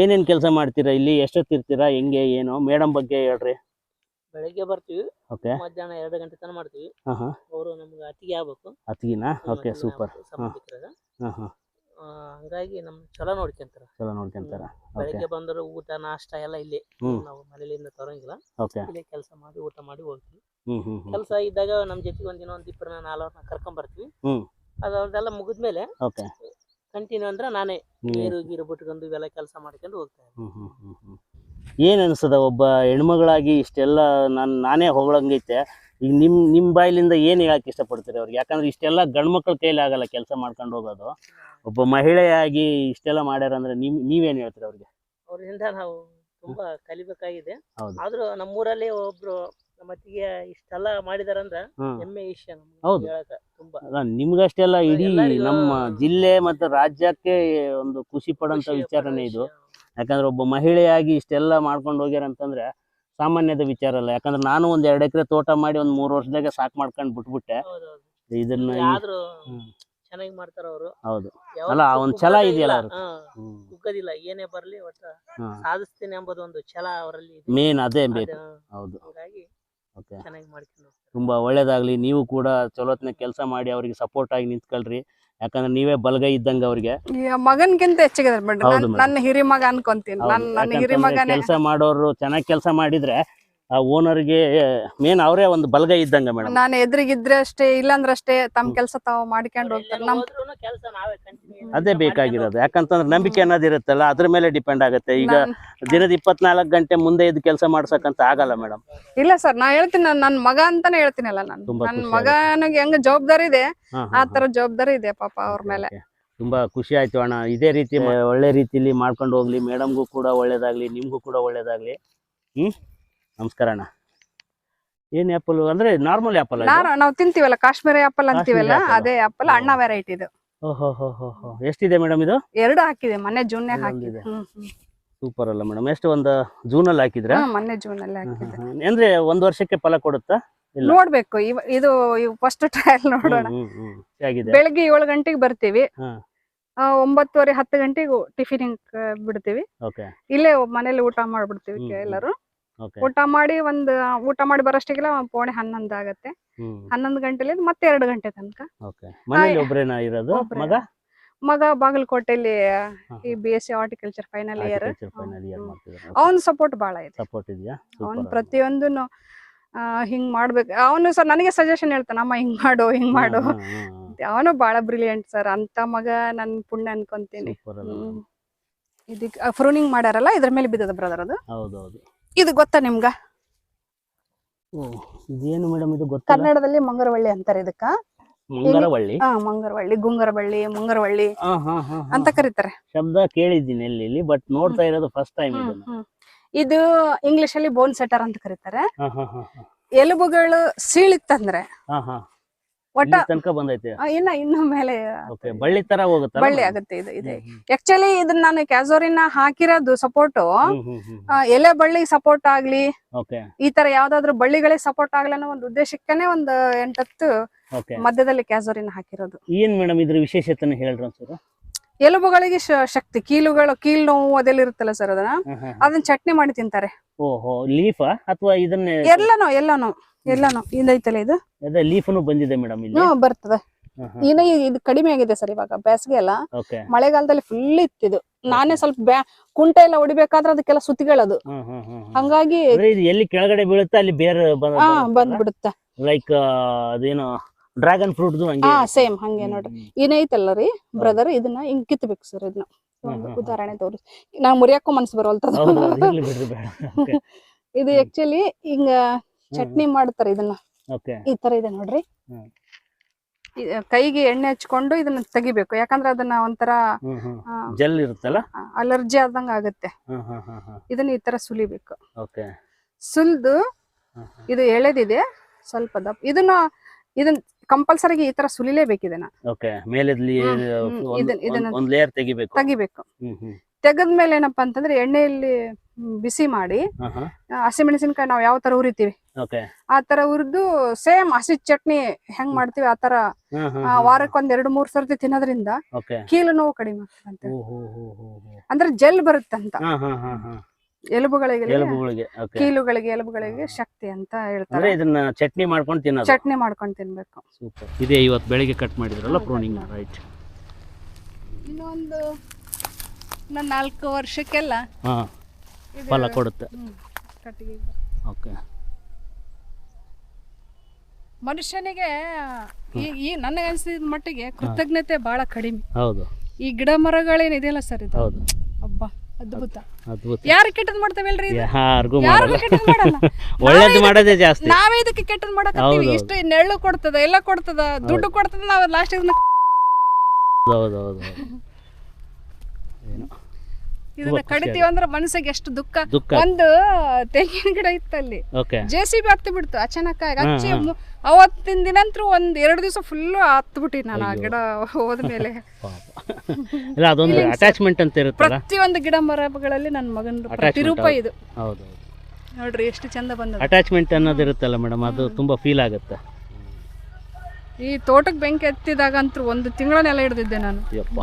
ಏನೇನ್ ಕೆಲಸ ಮಾಡ್ತೀರಾ ಇಲ್ಲಿ? ಎಷ್ಟೊತ್ತಿರ್ತೀರಾ? ಹೆಂಗೆ ಏನು? ಮೇಡಮ್ ಬಗ್ಗೆ ಹೇಳ್ರಿ. ಬೆಳಗ್ಗೆ ಬರ್ತೀವಿ. ಓಕೆ ಮಧ್ಯಾಹ್ನ ಎರಡು ಗಂಟೆ ತನಕ ಮಾಡ್ತೀವಿ. ಹಾಂ ಹಾಂ. ಅವರು ನಮ್ಗೆ ಅತಿಗೆ ಆಗ್ಬೇಕು. ಅತಿಗಿನಾ ಓಕೆ ಸೂಪರ್ ಆಗ್ಬೇಕು, ಸಂಬಂಧಿಕರಾಗ ಹಾಂ ಹಾಂ ಆ, ಹಂಗಾಗಿ ನಮ್ ಚಲೋ ನೋಡ್ಕೊಂತಾರ. ಚಲೋ ನೋಡ್ಕೊಂತಾರ. ಬೆಳಗ್ಗೆ ಬಂದರು ಊಟ ನಾಷ್ಟ ಎಲ್ಲ ಇಲ್ಲಿ. ನಾವು ಮನೇಲಿಂದ ತರಂಗಿಲ್ಲ. ಇಲ್ಲಿ ಕೆಲಸ ಮಾಡಿ ಊಟ ಮಾಡಿ ಹೋಗ್ತೀವಿ. ಕೆಲಸ ಇದ್ದಾಗ ನಮ್ ಜೊತೆಗೆ ಒಂದಿನ ಒಂದ್ ಇಬ್ಬರನ್ನ ನಾಲ್ವರ್ನ ಕರ್ಕೊಂಡ್ ಬರ್ತೀವಿ. ಅದವ್ರದೆಲ್ಲ ಮುಗಿದ್ಮೇಲೆ ಕಂಟಿನ್ಯೂ ಅಂದ್ರೆ ನಾನೇ. ನೀರು ಗೀರು ಬಿಟ್ಕೊಂಡು ಇವೆಲ್ಲ ಕೆಲಸ ಮಾಡ್ಕೊಂಡು ಹೋಗ್ತಾ ಇದ್ದೀನಿ. ಏನ್ ಅನ್ಸದ ಒಬ್ಬ ಹೆಣ್ಮಗಳಾಗಿ ಇಷ್ಟೆಲ್ಲ ನಾನು ನಾನೇ ಹೊಗಳಂಗೈತೆ. ಈಗ ನಿಮ್ಮ ನಿಮ್ಮ ಬಾಯಿಲಿಂದ ಏನು ಹೇಳಕ್ಕೆ ಇಷ್ಟಪಡ್ತೀರಿ ಅವ್ರಿಗೆ? ಯಾಕಂದ್ರೆ ಇಷ್ಟೆಲ್ಲ ಗಂಡ್ಮಕ್ಳ ಕೈಲಿ ಆಗಲ್ಲ ಕೆಲಸ ಮಾಡ್ಕೊಂಡು ಹೋಗೋದು. ಒಬ್ಬ ಮಹಿಳೆಯಾಗಿ ಇಷ್ಟೆಲ್ಲ ಮಾಡ್ಯಾರ ಅಂದ್ರೆ ನಿಮ್ ನೀವೇನು ಹೇಳ್ತೀರಿ ಅವ್ರಿಗೆ? ಅವರಿಂದ ನಾವು ತುಂಬಾ ಕಲಿಬೇಕಾಗಿದೆ. ಆದರೂ ಆದ್ರೂ ನಮ್ಮೂರಲ್ಲಿ ಒಬ್ರು ನಮ್ಮ ಅತ್ತಿಗೆ ಇಷ್ಟೆಲ್ಲ ಮಾಡಿದಾರಂದ್ರ ಹ್ಮ್ ಹೆಮ್ಮೆ ವಿಷಯ ಹೌದು. ನಮ್ಗೆ ಹೇಳಕ ತುಂಬಾ ಅಲ್ಲ ನಿಮ್ಗಷ್ಟೆಲ್ಲ ಇಡೀ ಎಲ್ಲರಿಗೂ- ನಮ್ಮ ಜಿಲ್ಲೆ ಮತ್ತೆ ರಾಜ್ಯಕ್ಕೆ ಒಂದು ಖುಷಿ ಖುಷಿ ವಿಚಾರನೇ ಇದು ವಿಷಯ. ಯಾಕಂದ್ರೆ ಒಬ್ಬ ಮಹಿಳೆಯಾಗಿ ಇಷ್ಟೆಲ್ಲ ಮಾಡ್ಕೊಂಡು ಹೋಗ್ಯಾರ ಅಂತಂದ್ರೆ ಸಾಮಾನ್ಯದ ವಿಚಾರ ಅಲ್ಲ ಯಾಕಂದ್ರೆ ನಾನು ಒಂದ್ ಎರಡ್ ಎಕರೆ ತೋಟ ಮಾಡಿ ಒಂದ್ ಮೂರು ವರ್ಷದಾಗ ಸಾಕ್ ಮಾಡ್ಕೊಂಡು ಬಿಟ್ಬಿಟ್ಟೆ ಹೌದೌದು. ಇದನ್ನ ಈ- ಆದ್ರೂ ಹ್ಮ್. ಚೆನ್ನಾಗಿ ಮಾಡ್ತಾರ ಅವರು ಹೌದು ಅಲ್ಲ, ಆ ಒಂದ್ ಛಲ ಇದೆಯಲ್ಲ ಅವ್ರಿಗೆ. ಹ್ಮ್. ಕುಗ್ಗದಿಲ್ಲ ಏನೇ ಬರ್ಲಿ ಒಟ್ಟ ಹಾ. ಸಾಧಿಸ್ತೀನಿ ಎಂಬುದು ಒಂದು ಛಲ ಅವರಲ್ಲಿ ಇದೆ. ಮೇನ್ ಅದೇ ಬೇಕು ಅದು ಹೌದು ಹಂಗಾಗಿ ಓಕೆ ಚೆನ್ನಾಗಿ ಮಾಡ್ಕೊಂಡು ತುಂಬಾ ಒಳ್ಳೇದಾಗ್ಲಿ. ನೀವು ಕೂಡ ಚಲೋತ್ನ ಕೆಲಸ ಮಾಡಿ ಅವ್ರಿಗೆ ಸಪೋರ್ಟ್ ಆಗಿ ನಿಂತ್ಕೊಳ್ರಿ. ಯಾಕಂದ್ರೆ ನೀವೇ ಬಲಗೈ ಇದ್ದಂಗ ಅವ್ರಿಗೆ. ಮಗನ್ಗಿಂತ ಹೆಚ್ಚಿಗೆ. ನನ್ನ ಹಿರಿ ಮಗ ಅನ್ಕೊಂತೀನಿ ನನ್ನ ಹಿರಿ ಮಗನೇ ಕೆಲಸ ಮಾಡೋರು ಚೆನ್ನಾಗಿ ಕೆಲಸ ಮಾಡಿದ್ರೆ ಆ ಓನರ್ಗೆ ಮೇನ್ ಅವರೇ ಒಂದು ಬಲಗೈ ಇದ್ದಂಗೆ ಮೇಡಮ್ ನಾನು ಎದುರಿಗಿದ್ರೆ ಅಷ್ಟೇ ಇಲ್ಲಾಂದ್ರೆ ಅಷ್ಟೇ ತಮ್ಮ ಕೆಲಸ ತಾವು ಮಾಡ್ಕೊಂಡು ಹೋಗ್ತಾರೆ. ನಮ್ ಕೆಲಸ ನಾವೇ ಕಂಟಿನ್ಯೂ ಅದೇ ಬೇಕಾಗಿರೋದು. ಯಾಕಂತಂದ್ರೆ ನಂಬಿಕೆ ಅನ್ನೋದು ಇರುತ್ತಲ್ಲ ಅದ್ರ ಮೇಲೆ ಡಿಪೆಂಡ್ ಆಗುತ್ತೆ. ಈಗ ದಿನದ ಇಪ್ಪತ್ನಾಲ್ಕು ಗಂಟೆ ಮುಂದೆ ಇದು ಕೆಲಸ ಮಾಡ್ಸಕ್ಕಂತ ಆಗಲ್ಲ ಮೇಡಮ್ ಇಲ್ಲ ಸರ್ ನಾ ಹೇಳ್ತೀನಿ ನನ್ನ ನನ್ ಮಗ ಅಂತಾನೆ ಹೇಳ್ತೀನಲ್ಲ ನಾನು. ನನ್ನ ಮಗನಿಗೆ ಹೆಂಗ ಜವಾಬ್ದಾರಿ ಇದೆ ಆ ತರ ಜವಾಬ್ದಾರಿ ಇದೆ ಪಾಪ ಅವ್ರ ಮೇಲೆ. ತುಂಬಾ ಖುಷಿ ಆಯ್ತು ಅಣ್ಣ. ಇದೇ ರೀತಿ ಒಳ್ಳೆ ರೀತಿಲಿ ಮಾಡ್ಕೊಂಡು ಹೋಗ್ಲಿ. ಮೇಡಮ್ಗೂ ಕೂಡ ಒಳ್ಳೇದಾಗ್ಲಿ ನಿಮ್ಗೂ ಕೂಡ ಒಳ್ಳೇದಾಗ್ಲಿ. ಹ್ಮ್? ನಮಸ್ಕಾರ ಅಣ್ಣ. ಏನ್ ಆಪಲ್ ಅಂದ್ರೆ ನಾರ್ಮಲ್ ಆಪಲ್ ನಾನು ನಾವು ತಿಂತೀವಲ್ಲ ಕಾಶ್ಮೀರಿ ಆಪಲ್ ಅಂತೀವಲ್ಲ ಅದೇ ಆಪಲ್ ಅಣ್ಣ ವೆರೈಟಿ ಇದು. ಓಹೋ ಹೋ ಹೋ ಹೋ ಎಷ್ಟಿದೆ ಮೇಡಮ್ ಇದು? ಎರಡು ಹಾಕಿದೆ ಮೊನ್ನೆ ಜೂನ್ ಹಾಕಿದೆ. ಸೂಪರ್ ಅಲ್ಲ ಮೇಡಮ್ ಎಷ್ಟು ಒಂದು ಜೂನ್ ಅಲ್ಲಿ ಹಾಕಿದ್ರೆ ಮೊನ್ನೆ ಜೂನ್ ಅಲ್ಲಿ ಹಾಕಿದೆ ಅಂದ್ರೆ ಒಂದ್ ವರ್ಷಕ್ಕೆ ಫಲ ಕೊಡುತ್ತಾ. ನೋಡ್ಬೇಕು ಇದು ಫಸ್ಟ್ ಟ್ರಯಲ್ ನೋಡೋಣ. ಬೆಳಿಗ್ಗೆ ಏಳು ಗಂಟೆಗೆ ಬರ್ತೀವಿ. ಒಂಬತ್ತುವರೆ ಹತ್ತು ಗಂಟೆಗೆ ಟಿಫಿನ್ ಬಿಡ್ತೀವಿ. ಇಲ್ಲೇ ಮನೇಲಿ ಊಟ ಮಾಡ್ಬಿಡ್ತೀವಿ. ಎಲ್ಲರೂ. ಊಟ ಮಾಡಿ ಒಂದ್ ಊಟ ಮಾಡಿ ಬರೋಷ್ಟಿಗೆಲ್ಲ ಪೋಣೆ ಹನ್ನೊಂದ್ ಆಗತ್ತೆ. ಹನ್ನೊಂದ್ ಗಂಟೆಲಿ ಮತ್ತೆ ಎರಡು ಗಂಟೆ ತನಕ. ಇರೋದು? ಮಗ? ಮಗ ಬಾಗಲಕೋಟೆಯಲ್ಲಿ ಈ B S C horticulture final year ಅವನ್ ಸಪೋರ್ಟ್ ಬಹಳ ಇದೆ. ಸಪೋರ್ಟ್ ಇದೆಯಾ? ಅವನ್ ಪ್ರತಿಯೊಂದು ಪ್ರತಿಯೊಂದನು ಹಿಂಗ್ ಮಾಡ್ಬೇಕು. ಅವನು ಸರ್ ನನಗೆ ಸಜೆಷನ್ ಹೇಳ್ತಾನ ಅಮ್ಮ ಹಿಂಗ್ ಮಾಡು ಹಿಂಗ್ ಮಾಡು. ಅವನು ಬಹಳ ಬ್ರಿಲಿಯಂಟ್ ಸರ್ ಅಂತ ಮಗ ನನ್ ಪುಣ್ಯ ಅನ್ಕೊಂತೀನಿ. ಇದಕ್ಕೆ ಫ್ರೂನಿಂಗ್ ಮಾಡ್ಯಾರಲ್ಲ ಇದ್ರ ಮೇಲೆ ಬಿದ್ದದ ಬ್ರದರ್ ಅದು? ಹೌದೌದು. ಇದು ಗೊತ್ತಾ ನಿಮ್ಗ? ಇದೇನು ಮೇಡಮ್ ಇದು ಗೊತ್ತಾ ಕನ್ನಡದಲ್ಲಿ ಮಂಗರವಳ್ಳಿ ಅಂತಾರೆ ಇದಕ್ಕ. ಮುಂಗರವಳ್ಳಿ? ಹಾ ಮಂಗರವಳ್ಳಿ ಗುಂಗರವಳ್ಳಿ ಮುಂಗರವಳ್ಳಿ. ಅಂತ ಕರೀತಾರೆ. ಶಬ್ದ ಕೇಳಿದ್ದೀನಿ ಎಲ್ಲಿ ಇಲ್ಲಿ ಬಟ್ ನೋಡ್ತಾ ಇರೋದು ಫಸ್ಟ್ ಟೈಮ್ ಇದು ಇಂಗ್ಲಿಷ್ ಅಲ್ಲಿ ಬೋನ್ ಸೆಟರ್ ಅಂತ ಕರೀತಾರೆ. ಎಲುಬುಗಳು ಸೀಳಿತ್ತಂದ್ರೆ. ಒಟ್ಟ ತನಕ ಬಂದೈತೆ. ಆ, ಇನ್ನ ಇನ್ನು ಮೇಲೆ ಓಕೆ ಬಳ್ಳಿ ತರ ಹೋಗುತ್ತೆ ಬಳ್ಳಿ ಆಗುತ್ತೆ ಇದು ಆಕ್ಚುಲಿ ಇದನ್ನ ನಾನು ಕ್ಯಾಸೋರಿನ ಹಾಕಿರೋದು ಸಪೋರ್ಟ್. ಎಲೆ ಬಳ್ಳಿ ಸಪೋರ್ಟ್ ಆಗ್ಲಿ ಈ ತರ ಯಾವ್ದಾದ್ರು ಬಳ್ಳಿಗಳಿಗೆ ಸಪೋರ್ಟ್ ಆಗ್ಲಿ ಅನ್ನೋ ಒಂದು ಉದ್ದೇಶಕ್ಕೇನೆ ಒಂದು ಎಂಟತ್ತು ಮಧ್ಯದಲ್ಲಿ ಕ್ಯಾಸೋರಿನ ಹಾಕಿರೋದು. ಏನ್ ಮೇಡಮ್ ಇದ್ರ ವಿಶೇಷತೆನ ಹೇಳ್ರ ಎಲುಬುಗಳಿಗೆ ಶಕ್ತಿ ಕೀಲುಗಳು ಕೀಲ್ ನೋವು ಅದೆಲ್ಲ ಇರುತ್ತಲ್ಲ ಸರ್ ಅದನ್ನ. ಅದನ್ನ ಚಟ್ನಿ ಮಾಡಿ ತಿಂತಾರೆ. ಓಹೋ ಲೀಫ್ ಅಥವಾ ಇದನ್ನ ಎಲ್ಲಾನು ಎಲ್ಲಾನು ಎಲ್ಲಾನು ಇದೈತಲ್ಲ ಇದು? ಅದೇ ಲೀಫನು ಬಂದಿದೆ ಮೇಡಮ್ ಇಲ್ಲಿ. ಹ್ಮ್ ಬರ್ತದೆ. ಇನ್ನ ಇದು ಕಡಿಮೆ ಆಗಿದೆ ಸರ್ ಇವಾಗ ಬೇಸಿಗೆ ಎಲ್ಲ. ಓಕೆ ಮಳೆಗಾಲದಲ್ಲಿ ಫುಲ್ ಇತ್ತಿದು. ನಾನೇ ಸ್ವಲ್ಪ ಬ್ಯಾ ಕುಂಟೆ ಎಲ್ಲ ಹೊಡಿಬೇಕಾದ್ರೆ ಅದಕ್ಕೆಲ್ಲ ಸುತ್ತಿಗಳದು. ಹಂಗಾಗಿ ಅಂದ್ರೆ ಇದು ಎಲ್ಲಿ ಕೆಳಗಡೆ ಬೀಳುತ್ತೆ ಅಲ್ಲಿ ಬೇರೆ ಹಾ ಬಂದ್ಬಿಡುತ್ತೆ. ಲೈಕ್ ಅದೇನು ಡ್ರ್ಯಾಗನ್ ಫ್ರೂಟ್ ಹಂಗೆ? ಹಾ ಇರುತ್ತೆ. ಸೇಮ್ ಹಂಗೆ ನೋಡ್ರಿ. ಏನೈತಲ್ಲ ರೀ ಬ್ರದರ್ ಇದನ್ನ ಹಿಂಗ್ ಕಿತ್ಬೇಕು ಸರ್ ಇದನ್ನ. ಒಂದು. ಉದಾಹರಣೆ ತೋರಿಸ್. ನಾ ಮುರಿಯಾಕೂ ಮನ್ಸು ಬರೋಲ್ತದ ಇದು. ಆಕ್ಚುಲಿ ಹಿಂಗ ಚಟ್ನಿ ಮಾಡ್ತಾರ ಇದನ್ನ. ಈ ತರ ಇದೆ ನೋಡ್ರಿ. ಕೈಗೆ ಎಣ್ಣೆ ಹಚ್ಕೊಂಡು ಇದನ್ನ ತೆಗಿಬೇಕು. ಯಾಕಂದ್ರೆ ಅದನ್ನ ಒಂಥರ ಜೆಲ್ ಇರುತ್ತಲ್ಲ? ಅಲರ್ಜಿ ಆದಂಗ ಆಗುತ್ತೆ. ಇದನ್ನ ಈ ತರ ಸುಲಿಬೇಕು. ಸುಲ್ದು ಇದು ಎಳೆದಿದೆ. ಸ್ವಲ್ಪ ದಪ್ಪ. ಇದನ್ನ ಇದನ್ನ ಕಂಪಲ್ಸರಿ ಈ ತರ ಇದನ್ನ. ಓಕೆ ಮೇಲೆದ್ಲಿ ಒಂದ್- ಲೇಯರ್ ತೆಗಿಬೇಕು. ತೆಗಿಬೇಕು. ತೆಗದ್ಮೇಲೆ ಏನಪ್ಪಾ ಅಂತಂದ್ರೆ ಎಣ್ಣೆಯಲ್ಲಿ ಬಿಸಿ ಮಾಡಿ ಹಸಿಮೆಣಸಿನಕಾಯಿ ನಾವು ಯಾವ ತರ ಉರಿತೀವಿ ಆ ತರ ಉರಿದು ಸೇಮ್ ಹಸಿ ಚಟ್ನಿ ಹೆಂಗ್ ಮಾಡ್ತೀವಿ ಆ ತರ ವಾರಕ್ಕೆ ಒಂದ್ ಎರಡು ಮೂರ್ ಸರ್ತಿ ತಿನ್ನೋದ್ರಿಂದ ಕೀಲು ನೋವು ಕಡಿಮೆ ಅಂದ್ರೆ ಜೆಲ್ ಬರುತ್ತಂತ. ಎಲುಬುಗಳಿಗೆ ಎಲುಬುಗಳಿಗೆ ಓಕೆ ಕೀಲುಗಳಿಗೆ ಎಲುಬುಗಳಿಗೆ ಶಕ್ತಿ ಅಂತ ಅಂದ್ರೆ ಹೇಳ್ತಾರೆ ಇದನ್ನ ಚಟ್ನಿ ಮಾಡ್ಕೊಂಡು ತಿನ್ನೋದು. ಚಟ್ನಿ ಮಾಡ್ಕೊಂಡು ತಿನ್ಬೇಕು. ಸೂಪರ್ ಇದೇ ಇವತ್ತು ಬೆಳಿಗ್ಗೆ ಕಟ್ ಮಾಡಿದ್ರಲ್ಲ ಪ್ರೋನಿಂಗ್ ರೈಟ್ ಇನ್ನೊಂದು ಇನ್ನೊಂದು ನಾಲ್ಕು ವರ್ಷಕ್ಕೆಲ್ಲ ಹಾ ಇದು- ಫಲ ಕೊಡುತ್ತೆ. ಹ್ಮ್, ಕಟ್ಟಿಗೆ ಓಕೆ ಮನುಷ್ಯನಿಗೆ ಈ ಈ ನನಗೆ ಅನಿಸಿದ ಮಟ್ಟಿಗೆ ಕೃತಜ್ಞತೆ ಬಹಳ ಕಡಿಮೆ. ಹೌದು. ಈ ಗಿಡ ಮರಗಳೇನಿದೆಯಲ್ಲ ಸರ್ ಇದು? ಹೌದು. ಅಬ್ಬಾ ಅದ್ಭುತ. ಅದ್ಭುತ. ಯಾರು ಕೆಟ್ಟದ್ ಮಾಡ್ತೇವಲ್ರಿ? ಯಾರಿಗೂ ಯಾರಿಗೂ ಕೆಟ್ಟದ್ ಮಾಡಲ್ಲ. ಒಳ್ಳೇದು ಮಾಡೋದೇ ಜಾಸ್ತಿ. ನಾವೇ ಇದಕ್ಕೆ ಕೆಟ್ಟದ್ ಮಾಡಕತ್ತೀವಿ. ಇಷ್ಟ ನೆರಳು ಕೊಡ್ತದ ಎಲ್ಲ ಕೊಡ್ತದ ದುಡ್ಡು ಕೊಡ್ತದ ನಾವು ಲಾಸ್ಟ್ ಹೌದೌದು ಇದನ್ನ ಕಡಿತೀವಿ ಅಂದ್ರೆ ಮನಸ್ಸಿಗೆ ಎಷ್ಟು ದುಃಖ. ಒಂದು ತೆಂಗಿನ ಗಿಡ ಇತ್ತಲ್ಲಿ. ಜೆಸಿಬಿ ಜೆ ಸಿ ಬಿ ಹತ್ತಿ ಬಿಡ್ತು ಅಚಾನಕ್ ಹಚ್ಚಿ ಅವತ್ತಿನ ದಿನಂತ್ರ ಒಂದ್ ಎರಡು ದಿವಸ ಫುಲ್ ಹತ್ತು ಬಿಟ್ಟಿ ನಾನು ಆ ಗಿಡ ಹೋದ್ಮೇಲೆ. ಅದೊಂದು ಅಟ್ಯಾಚ್ಮೆಂಟ್ ಅಂತ ಇರುತ್ತಲ್ಲ? ಪ್ರತಿಯೊಂದು ಗಿಡ ಮರಗಳಲ್ಲಿ ನನ್ನ ಮಗನ ಪ್ರತಿರೂಪ ಇದು. ಹೌದು ನೋಡ್ರಿ ಎಷ್ಟು ಚಂದ ಬಂದ ಅಟ್ಯಾಚ್ಮೆಂಟ್ ಅನ್ನೋದು ಇರುತ್ತಲ್ಲ ಮೇಡಮ್ ಅದು ತುಂಬಾ ಫೀಲ್ ಆಗುತ್ತೆ. ಈ ತೋಟಕ್ಕೆ ಬೆಂಕಿ ಎತ್ತಿದಾಗ ಅಂತೂ ಒಂದು ತಿಂಗಳ ನೆಲ ಹಿಡ್ದಿದ್ದೆ ನಾನು. ಯಪ್ಪ.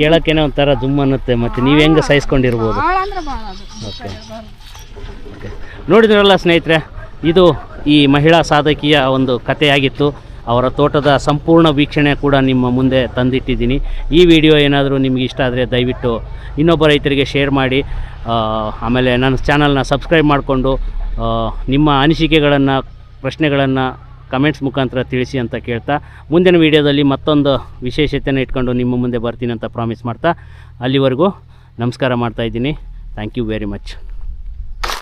ಕೇಳಕ್ಕೇನೆ ಒಂಥರ ಜುಮ್ ಅನ್ನುತ್ತೆ ಮತ್ತೆ ನೀವು ಹೆಂಗೆ ಸಹಿಸ್ಕೊಂಡಿರ್ಬೋದು? ಭಾಳ ಅಂದ್ರೆ ಭಾಳ ಅದು ಓಕೆ ಓಕೆ. ನೋಡಿದ್ರಲ್ಲ ಸ್ನೇಹಿತರೆ ಇದು ಈ ಮಹಿಳಾ ಸಾಧಕಿಯ ಒಂದು ಕಥೆಯಾಗಿತ್ತು. ಅವರ ತೋಟದ ಸಂಪೂರ್ಣ ವೀಕ್ಷಣೆ ಕೂಡ ನಿಮ್ಮ ಮುಂದೆ ತಂದಿಟ್ಟಿದ್ದೀನಿ. ಈ ವಿಡಿಯೋ ಏನಾದರೂ ನಿಮ್ಗೆ ಇಷ್ಟ ಆದರೆ ದಯವಿಟ್ಟು ಇನ್ನೊಬ್ಬ ರೈತರಿಗೆ ಶೇರ್ ಮಾಡಿ. ಆಮೇಲೆ ನನ್ನ ಚಾನಲ್ನ ಸಬ್ಸ್ಕ್ರೈಬ್ ಮಾಡಿಕೊಂಡು ನಿಮ್ಮ ಅನಿಸಿಕೆಗಳನ್ನು ಪ್ರಶ್ನೆಗಳನ್ನು ಕಮೆಂಟ್ಸ್ ಮುಖಾಂತರ ತಿಳಿಸಿ ಅಂತ ಕೇಳ್ತಾ ಮುಂದಿನ ವೀಡಿಯೋದಲ್ಲಿ ಮತ್ತೊಂದು ವಿಶೇಷತೆಯನ್ನು ಇಟ್ಕೊಂಡು ನಿಮ್ಮ ಮುಂದೆ ಬರ್ತೀನಿ ಅಂತ ಪ್ರಾಮಿಸ್ ಮಾಡ್ತಾ. ಅಲ್ಲಿವರೆಗೂ ನಮಸ್ಕಾರ ಮಾಡ್ತಾಯಿದ್ದೀನಿ ಥ್ಯಾಂಕ್ ಯು ವೆರಿ ಮಚ್